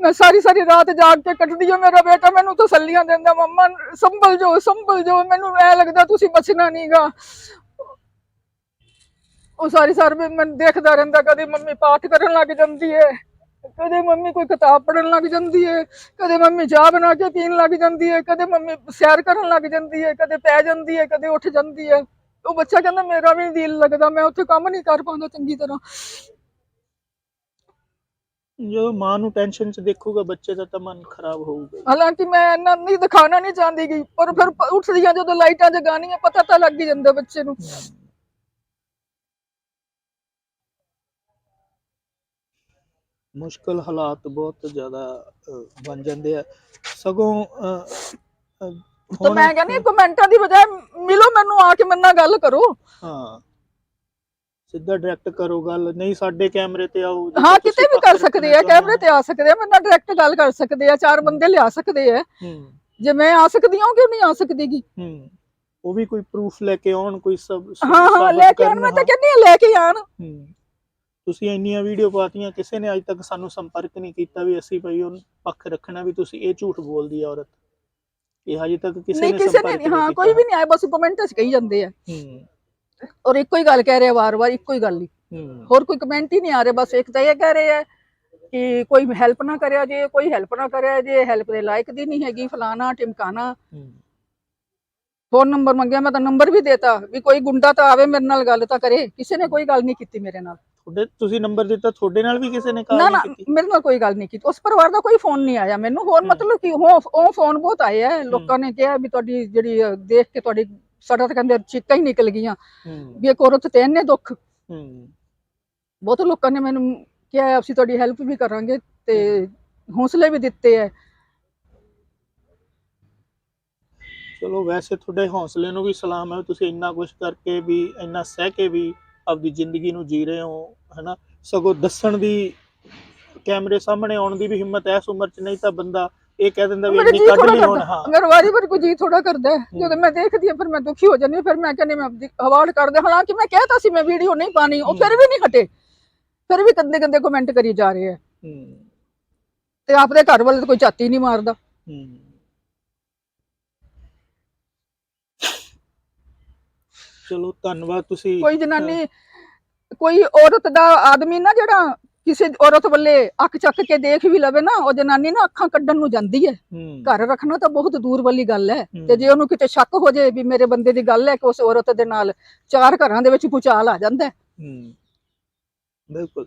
Speaker 2: ਮੈਂ ਸਾਰੀ ਸਾਰੀ ਰਾਤ ਜਾਗ ਕੇ ਕੱਟਦੀ ਆ ਮੇਰਾ ਬੇਟਾ, ਮੈਨੂੰ ਤਸੱਲੀਆਂ ਦਿੰਦਾ, ਮੰਮਾ, ਸੰਭਲ ਜੋ ਸੰਭਲ ਜੋ ਮੈਨੂੰ ਐ ਲੱਗਦਾ ਤੁਸੀਂ ਬਚਣਾ ਨਹੀਂਗਾ। ਉਹ ਸਾਰੀ ਸਾਰ ਮੈਂ ਮੈਨੂੰ ਦੇਖਦਾ ਰਹਿੰਦਾ, ਕਦੇ ਮੰਮੀ ਪਾਠ ਕਰਨ ਲੱਗ ਜਾਂਦੀ ਹੈ। ਕਦੇ ਮੰਮੀ ਕੋਈ ਕਿਤਾਬ ਪੜ੍ਹਨ ਲੱਗ ਜਾਂਦੀ ਹੈ ਕਦੇ ਮੰਮੀ ਚਾਹ ਬਣਾ ਕੇ ਪੀਣ ਲੱਗ ਜਾਂਦੀ ਹੈ ਕਦੇ ਮੰਮੀ ਸੈਰ ਕਰਨ ਲੱਗ ਜਾਂਦੀ ਹੈ ਕਦੇ ਪੈ ਜਾਂਦੀ ਹੈ ਕਦੇ ਉੱਠ ਜਾਂਦੀ ਹੈ ਉਹ ਬੱਚਾ ਕਹਿੰਦਾ ਮੇਰਾ ਵੀ ਦਿਲ ਲੱਗਦਾ ਮੈਂ ਉੱਥੇ ਕੰਮ ਨਹੀਂ ਕਰ ਪਾਉਂਦਾ ਚੰਗੀ ਤਰ੍ਹਾਂ।
Speaker 1: ਜਦੋਂ ਮਾਂ ਨੂੰ ਟੈਨਸ਼ਨ 'ਚ ਦੇਖੂਗਾ ਬੱਚੇ ਦਾ ਤਾਂ ਮਨ ਖਰਾਬ ਹੋਊਗਾ।
Speaker 2: ਹਾਲਾਂਕਿ ਮੈਂ ਇੰਨਾ ਨਹੀਂ ਦਿਖਾਣਾ ਨਹੀਂ ਚਾਹੁੰਦੀ ਗੀ ਪਰ ਫਿਰ ਉੱਠਦੀਆਂ ਜਦੋਂ ਲਾਈਟਾਂ ਜਗਾਣੀਆਂ ਪਤਾ ਤਾਂ ਲੱਗ ਹੀ ਜਾਂਦਾ ਬੱਚੇ ਨੂੰ।
Speaker 1: ਮੁਸ਼ਕਲ ਹਾਲਾਤ ਬਹੁਤ ਜ਼ਿਆਦਾ ਬਣ ਜਾਂਦੇ ਆ। ਸਗੋਂ
Speaker 2: ਤਾਂ ਮੈਂ ਕਹਿੰਦੀ ਕਮੈਂਟਾਂ ਦੀ ਬਜਾਏ ਮਿਲੋ ਮੈਨੂੰ ਆ ਕੇ ਮੇਰੇ ਨਾਲ ਗੱਲ ਕਰੋ।
Speaker 1: ਹਾਂ। ਸਿੱਧਾ ਡਾਇਰੈਕਟ ਕਰੋ ਗੱਲ ਨਹੀਂ ਸਾਡੇ ਕੈਮਰੇ ਤੇ ਆਓ
Speaker 2: ਹਾਂ ਕਿਤੇ ਵੀ ਕਰ ਸਕਦੇ ਆ ਕੈਮਰੇ ਤੇ ਆ ਸਕਦੇ ਆ ਮੇਰੇ ਨਾਲ ਡਾਇਰੈਕਟ ਗੱਲ ਕਰ ਸਕਦੇ ਆ ਚਾਰ ਬੰਦੇ ਲਿਆ ਸਕਦੇ ਆ। ਜੇ ਮੈਂ ਆ ਸਕਦੀ ਹਾਂ ਕਿਉਂ ਨਹੀਂ ਆ ਸਕਦੀਗੀ?
Speaker 1: ਹੂੰ। ਉਹ ਵੀ ਕੋਈ ਪ੍ਰੂਫ ਲੈ ਕੇ ਆਉਣ ਕੋਈ ਸਭ
Speaker 2: ਹਾਂ ਲੈ ਕੇ ਆਉਣ ਮੈਂ ਤਾਂ। ਕਹਿੰਦੀ ਆ ਲੈ ਕੇ ਆਣ
Speaker 1: ਹੂੰ। ਤੁਸੀਂ ਇੰਨੀਆਂ ਵੀਡੀਓ ਪਾਤੀਆਂ ਕਿਸੇ ਨੇ ਅੱਜ ਤੱਕ ਸਾਨੂੰ ਸੰਪਰਕ ਨਹੀਂ ਕੀਤਾ ਵੀ ਅਸੀਂ ਭਈ ਉਹ ਪੱਖ ਰੱਖਣਾ ਵੀ ਤੁਸੀਂ ਇਹ ਝੂਠ ਬੋਲਦੀ ਆ ਔਰਤ। ਇਹ ਹਜੇ ਤੱਕ ਕਿਸੇ ਨੇ ਸੰਪਰਕ ਨਹੀਂ
Speaker 2: ਹਾਂ ਕੋਈ ਵੀ ਨਹੀਂ ਆਇਆ ਬਸ ਕਮੈਂਟ 'ਚ ਕਹੀ ਜਾਂਦੇ ਆ।
Speaker 1: ਹੂੰ।
Speaker 2: ਔਰ ਇੱਕੋ ਹੀ ਗੱਲ ਕਹਿ ਰਹੇ ਵਾਰ-ਵਾਰ ਇੱਕੋ ਹੀ ਗੱਲ ਹੀ। ਹੋਰ ਕੋਈ ਕਮੈਂਟ ਹੀ ਨਹੀਂ ਆ ਰਹੇ ਬਸ ਇੱਕ ਤਾਂ ਇਹ ਕਹਿ ਰਹੇ ਆ ਕਿ ਕੋਈ ਹੈਲਪ ਨਾ ਕਰਿਆ ਜੇ ਕੋਈ ਹੈਲਪ ਨਾ ਕਰਿਆ ਜੇ ਹੈਲਪ ਦੇ ਲਾਇਕ ਦੀ ਨਹੀਂ ਹੈਗੀ ਫਲਾਣਾ ਟਿਮਕਾਣਾ। ਫੋਨ ਨੰਬਰ ਮੰਗਿਆ ਮੈਂ ਤਾਂ ਨੰਬਰ ਵੀ ਦੇਤਾ ਵੀ ਕੋਈ ਗੁੰਡਾ ਤਾਂ ਆਵੇ ਮੇਰੇ ਨਾਲ ਗੱਲ ਤਾਂ ਕਰੇ ਕਿਸੇ ਨੇ ਕੋਈ ਗੱਲ ਨਹੀਂ ਕੀਤੀ ਮੇਰੇ ਨਾਲ।
Speaker 1: ਤੁਹਾਡੇ ਤੁਸੀਂ ਨੰਬਰ ਦਿੱਤਾ ਤੁਹਾਡੇ ਨਾਲ ਵੀ ਕਿਸੇ ਨੇ ਕਾਲ
Speaker 2: ਨਾ ਨਾ
Speaker 1: ਨਹੀਂ ਕੀਤੀ?
Speaker 2: ਮੇਰੇ ਨਾਲ ਕੋਈ ਗੱਲ ਨਹੀਂ ਕੀਤੀ। ਉਸ ਪਰਿਵਾਰ ਦਾ ਕੋਈ ਫੋਨ ਨਹੀਂ ਆਇਆ। ਮੈਨੂੰ ਹੋਰ
Speaker 1: ਹਮ।
Speaker 2: ਮਤਲਬ ਕਿ ਉਹ ਉਹ ਫੋਨ ਬਹੁਤ ਆਏ ਆ। ਲੋਕਾਂ ਨੇ ਕਿਹਾ ਵੀ ਤੁਹਾਡੀ ਜਿਹੜੀ ਅ, ਦੇਖ ਕੇ ਤੁਹਾਡੀ ਸਾਡਾ ਤਾਂ ਕਹਿੰਦੇ ਚੀਕਾਂ ਹੀ ਨਿਕਲ ਗਈਆਂ।
Speaker 1: ਹੂੰ।
Speaker 2: ਵੀ ਇੱਕ ਔਰਤ ਤੇ ਇੰਨੇ ਦੁੱਖ।
Speaker 1: ਹੂੰ।
Speaker 2: ਬਹੁਤ ਲੋਕਾਂ ਨੇ ਮੈਨੂੰ ਕਿਹਾ ਅਸੀਂ ਤੁਹਾਡੀ ਹੈਲਪ ਵੀ ਕਰਾਂਗੇ ਤੇ ਹੌਸਲੇ ਵੀ ਦਿੱਤੇ ਐ
Speaker 1: ਚਲੋ ਵੈਸੇ ਤੁਹਾਡੇ ਹੌਸਲੇ ਨੂੰ ਵੀ ਸਲਾਮ ਹੈ। ਤੁਸੀਂ ਇੰਨਾ ਕੁਝ ਕਰਕੇ ਵੀ ਇੰਨਾ ਸਹਿ ਕੇ ਵੀ ਆਪਦੀ ਜ਼ਿੰਦਗੀ ਨੂੰ ਜੀ ਰਹੇ ਹੋ ਹਨਾ? ਸਗੋਂ ਦੱਸਣ ਦੀ ਕੈਮਰੇ ਸਾਹਮਣੇ ਆਉਣ ਦੀ ਵੀ ਹਿੰਮਤ ਐਸ ਉਮਰ 'ਚ ਨਹੀਂ ਤਾਂ ਬੰਦਾ ਇਹ ਕਹਿ ਦਿੰਦਾ ਵੀ ਇੰਨੀ ਕੱਢ ਨਹੀਂ ਹੁਣ ਹਾਂ।
Speaker 2: ਮੇਰਾ ਵਾਰੀ ਵਾਰੀ ਕੋਈ ਜੀ ਥੋੜਾ ਕਰਦਾ। ਜਦੋਂ ਮੈਂ ਦੇਖਦੀ ਹਾਂ ਫਿਰ ਮੈਂ ਦੁਖੀ ਹੋ ਜਾਂਦੀ ਫਿਰ ਮੈਂ ਕਹਿੰਦੀ ਮੈਂ ਆਪਦੀ ਅਵਾਰਡ ਕਰਦੇ ਹਾਲਾਂਕਿ ਮੈਂ ਕਹਿਤਾ ਸੀ ਮੈਂ ਵੀਡੀਓ ਨਹੀਂ ਪਾਣੀ ਉਹ ਫਿਰ ਵੀ ਨਹੀਂ ਹਟੇ। ਫਿਰ ਵੀ ਗੰਦੇ ਗੰਦੇ ਕਮੈਂਟ ਕਰੀ ਜਾ ਰਹੇ ਆ। ਤੇ ਆਪਦੇ ਘਰ ਵਾਲੇ ਤਾਂ ਕੋਈ ਝਾਤੀ ਨਹੀਂ ਮਾਰਦਾ।
Speaker 1: ਚਲੋ ਧੰਨਵਾਦ ਤੁਸੀਂ।
Speaker 2: ਕੋਈ ਜਨਾਨੀ ਕੋਈ ਔਰਤ ਦਾ ਆਦਮੀ ਨਾ ਜਿਹੜਾ ਕਿਸੇ ਔਰਤ ਵੱਲੇ ਅੱਖ ਚੱਕ ਕੇ ਦੇਖ ਵੀ ਲਵੇ ਨਾ ਉਹ ਜਨਾਨੀ ਨਾ ਅੱਖਾਂ ਕੱਢਣ ਨੂੰ ਜਾਂਦੀ ਹੈ। ਘਰ ਰੱਖਣਾ ਤਾਂ ਬਹੁਤ ਦੂਰ ਵਾਲੀ ਗੱਲ ਹੈ। ਤੇ ਜੇ ਉਹਨੂੰ ਕਿਤੇ ਸ਼ੱਕ ਹੋ ਜਾਏ ਵੀ ਮੇਰੇ ਬੰਦੇ ਦੀ ਗੱਲ ਹੈ ਕਿ ਉਸ ਔਰਤ ਦੇ ਨਾਲ ਚਾਰ ਘਰਾਂ ਦੇ ਵਿੱਚ ਭੁਚਾਲ ਆ ਜਾਂਦਾ
Speaker 1: ਬਿਲਕੁਲ।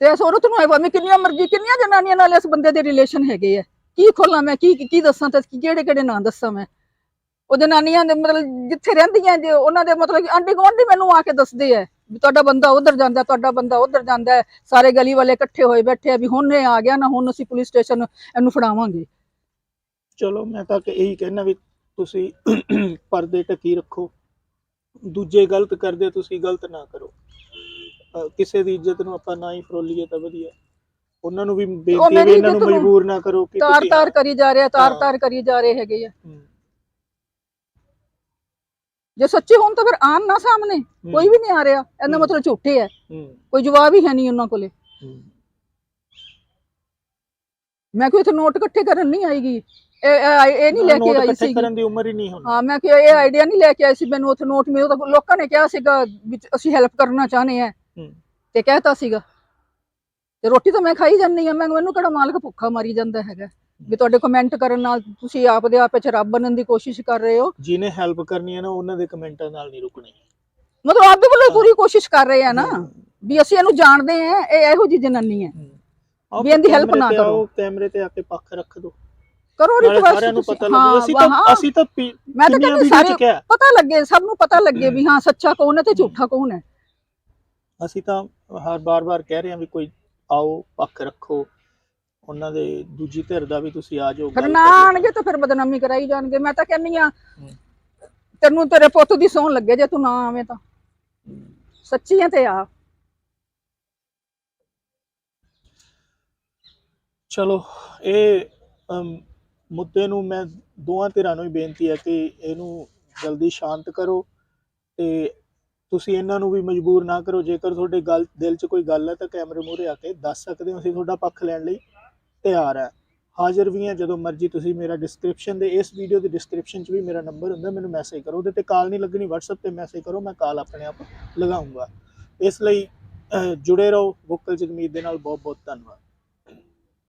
Speaker 2: ਤੇ ਇਸ ਔਰਤ ਨੂੰ ਭਾਵੇਂ ਕਿੰਨੀਆਂ ਮਰਜ਼ੀ ਕਿੰਨੀਆਂ ਜਨਾਨੀਆਂ ਨਾਲ ਇਸ ਬੰਦੇ ਦੇ ਰਿਲੇਸ਼ਨ ਹੈਗੇ ਆ ਕੀ ਖੋਲਾਂ ਮੈਂ ਕੀ ਕੀ ਦੱਸਾਂ ਤੇ ਕਿਹੜੇ ਕਿਹੜੇ ਨਾਂ ਦੱਸਾਂ ਮੈਂ? ਉਹ ਜਨਾਨੀਆਂ ਦੇ ਮਤਲਬ ਜਿੱਥੇ ਰਹਿੰਦੀਆਂ ਜੇ ਉਹਨਾਂ ਦੇ ਮਤਲਬ ਆਂਢੀ ਗੁਆਂਢੀ ਮੈਨੂੰ ਆ ਕੇ ਦੱਸਦੇ ਆ ਵੀ ਤੁਹਾਡਾ ਬੰਦਾ ਉਧਰ ਜਾਂਦਾ ਤੁਹਾਡਾ ਬੰਦਾ ਉਧਰ ਜਾਂਦਾ ਸਾਰੇ ਗਲੀ ਵਾਲੇ ਇਕੱਠੇ ਹੋਏ ਬੈਠੇ ਆ ਵੀ ਹੁਣ ਇਹ ਆ ਗਿਆ ਨਾ ਹੁਣ ਅਸੀਂ ਪੁਲਿਸ ਸਟੇਸ਼ਨ ਇਹਨੂੰ ਫੜਾਵਾਂਗੇ।
Speaker 1: ਚਲੋ ਮੈਂ ਤਾਂ ਕਿ ਇਹੀ ਕਹਿਣਾ ਵੀ ਤੁਸੀਂ ਪਰਦੇ ਟਕੀ ਰੱਖੋ। ਦੂਜੇ ਗਲਤ ਕਰਦੇ ਤੁਸੀਂ ਗਲਤ ਨਾ ਕਰੋ। ਕਿਸੇ ਦੀ ਇੱਜ਼ਤ ਨੂੰ ਆਪਾਂ ਨਾ ਹੀ ਫਰੋਲੀਏ ਤਾਂ ਵਧੀਆ। ਉਹਨਾਂ ਨੂੰ ਵੀ
Speaker 2: ਮੇਰੀ
Speaker 1: ਇਹਨਾਂ ਨੂੰ ਮਜਬੂਰ ਨਾ ਕਰੋ ਕਿ
Speaker 2: ਤਾਰ
Speaker 1: ਤੁਸੀਂ
Speaker 2: ਤਾਰ ਕਰੀ ਜਾ ਰਿਹਾ ਤਾਰ
Speaker 1: ਹਾਂ।
Speaker 2: ਤਾਰ ਕਰੀ ਜਾ ਰਹੇ ਹੈਗੇ ਆ। ਜੇ ਸੱਚੇ ਹੋਣ ਤਾਂ ਫਿਰ ਆਣ ਨਾ ਸਾਹਮਣੇ। ਕੋਈ ਵੀ ਨਹੀਂ ਆ ਰਿਹਾ। ਇਹਦਾ। ਮਤਲਬ ਝੂਠੇ ਹੈ। ਕੋਈ ਜਵਾਬ ਹੀ ਹੈ ਨਹੀਂ ਉਹਨਾਂ ਕੋਲੇ। ਮੈਂ ਕੋਈ ਇੱਥੇ ਨੋਟ ਇਕੱਠੇ ਕਰਨ ਨਹੀਂ ਆਈਗੀ ਇਹ ਇਹ ਨਹੀਂ ਲੈ ਕੇ ਆਈ ਸੀ
Speaker 1: ਕਰਨ ਦੀ ਉਮਰ ਹੀ ਨਹੀਂ ਹੁਣ।
Speaker 2: ਹਾਂ ਮੈਂ ਕਿ ਇਹ ਆਈਡੀਆ ਨਹੀਂ ਲੈ ਕੇ ਆਈ ਸੀ ਮੈਨੂੰ ਉੱਥੇ ਨੋਟ ਮਿਲੇ ਤਾਂ ਲੋਕਾਂ ਨੇ ਕਿਹਾ ਸੀਗਾ ਅਸੀਂ ਹੈਲਪ ਕਰਨਾ ਚਾਹਨੇ ਆ। ਤੇ ਕਹਿਤਾ ਸੀਗਾ। ਤੇ ਰੋਟੀ ਤਾਂ ਮੈਂ ਖਾਈ ਜਾਂਦੀ ਆ। ਮੈਂ ਮੈਨੂੰ ਕਿਹੜਾ ਮਾਲਕ ਭੁੱਖਾ ਮਾਰੀ ਜਾਂਦਾ ਹੈਗਾ। ਵੀ ਤੁਹਾਡੇ ਕਮੈਂਟ ਕਰਨ ਨਾਲ ਤੁਸੀਂ ਆਪ ਦੇ ਆਪੇ ਚ ਰੱਬ ਬਣਨ ਦੀ ਕੋਸ਼ਿਸ਼ ਕਰ ਰਹੇ ਹੋ।
Speaker 1: ਜਿਹਨੇ ਹੈਲਪ ਕਰਨੀ ਹੈ ਨਾ ਉਹਨਾਂ ਦੇ ਕਮੈਂਟਾਂ ਨਾਲ ਨਹੀਂ ਰੁਕਣੀ।
Speaker 2: ਮਤਲਬ ਆਪਦੇ ਵੱਲੋਂ ਪੂਰੀ ਕੋਸ਼ਿਸ਼ ਕਰ ਰਹੇ ਆ ਨਾ ਵੀ ਅਸੀਂ ਇਹਨੂੰ ਜਾਣਦੇ ਆ ਇਹ ਇਹੋ ਜਿਹੀ ਜਨਾਨੀ ਹੈ। ਵੀ ਇਹਦੀ
Speaker 1: ਕੈਮਰੇ
Speaker 2: ਨਾ ਕਰੋ।
Speaker 1: ਕੈਮਰੇ ਤੇ ਆ ਕੇ ਪੱਖ ਰੱਖ ਦਿਓ
Speaker 2: ਕਰੋ ਰਿਕਵੈਸਟ
Speaker 1: ਸਾਰਿਆਂ ਨੂੰ
Speaker 2: ਤੁਸੀਂ।
Speaker 1: ਪਤਾ ਲੱਗੇ ਅਸੀਂ ਤਾਂ ਅਸੀਂ ਤਾਂ
Speaker 2: ਮੈਂ ਤਾਂ ਕਹਿੰਦੀ
Speaker 1: ਵੀਡੀਓ
Speaker 2: ਸਾਰੇ
Speaker 1: ਚ ਕਿਹਾ।
Speaker 2: ਪਤਾ ਲੱਗੇ ਸਭ ਨੂੰ ਪਤਾ ਲੱਗੇ ਵੀ ਹਾਂ। ਸੱਚਾ ਕੌਣ ਹੈ ਤੇ ਝੂਠਾ ਕੌਣ ਹੈ।
Speaker 1: ਅਸੀਂ ਤਾਂ ਹਰ ਬਾਰ-ਬਾਰ ਕਹਿ ਰਹੇ ਹਾਂ ਵੀ ਕੋਈ ਆਓ ਪੱਖ ਰੱਖੋ। ਉਹਨਾਂ ਦੇ ਦੂਜੀ ਧਿਰ ਦਾ ਵੀ ਤੁਸੀਂ ਆ ਜਾਓ
Speaker 2: ਫਿਰ
Speaker 1: ਗੱਲ
Speaker 2: ਨਾ। ਆਣਗੇ ਤਾਂ ਫਿਰ ਬਦਨਾਮੀ ਕਰਾਈ ਜਾਣਗੇ ਮੈਂ ਤਾਂ ਕਹਿੰਨੀ ਆ ਤੈਨੂੰ ਤੇਰੇ ਪੁੱਤ ਦੀ ਸੌਣ ਲੱਗੇ ਜੇ ਤੂੰ ਨਾ ਆਵੇਂ ਤਾਂ। ਸੱਚੀਆਂ ਤੇ ਆ।
Speaker 1: ਚਲੋ ਇਹ ਅਮ, ਮੁੱਦੇ ਨੂੰ ਮੈਂ ਦੋਵਾਂ ਧਿਰਾਂ ਨੂੰ ਹੀ ਬੇਨਤੀ ਹੈ ਕਿ ਇਹਨੂੰ ਜਲਦੀ ਸ਼ਾਂਤ ਕਰੋ ਤੇ ਤੁਸੀਂ ਇਹਨਾਂ ਨੂੰ ਵੀ ਮਜਬੂਰ ਨਾ ਕਰੋ। ਜੇਕਰ ਤੁਹਾਡੇ ਗੱਲ ਦਿਲ 'ਚ ਕੋਈ ਗੱਲ ਹੈ ਤਾਂ ਕੈਮਰੇ ਮੂਹਰੇ ਆ ਕੇ ਦੱਸ ਸਕਦੇ ਹੋ ਅਸੀਂ ਤੁਹਾਡਾ ਪੱਖ ਲੈਣ ਲਈ। ਤਿਆਰ ਹੈ। ਹਾਜ਼ਰ ਵੀ ਹਾਂ ਜਦੋਂ ਮਰਜ਼ੀ ਤੁਸੀਂ ਮੇਰਾ ਡਿਸਕ੍ਰਿਪਸ਼ਨ ਦੇ, ਇਸ ਵੀਡੀਓ ਦੀ ਡਿਸਕ੍ਰਿਪਸ਼ਨ 'ਚ ਵੀ ਮੇਰਾ ਨੰਬਰ ਹੁੰਦਾ, ਮੈਨੂੰ ਮੈਸੇਜ ਕਰੋ। ਉਹਦੇ ਤੇ ਕਾਲ ਨਹੀਂ ਲੱਗਣੀ, WhatsApp ਤੇ ਮੈਸੇਜ ਕਰੋ, ਮੈਂ ਕਾਲ ਆਪਣੇ ਆਪ ਲਗਾਉਂਗਾ। ਇਸ ਲਈ ਜੁੜੇ ਰਹੋ। ਵੋਕਲ ਜਗਮੀਤ ਦੇ ਨਾਲ ਬਹੁਤ ਬਹੁਤ ਧੰਨਵਾਦ।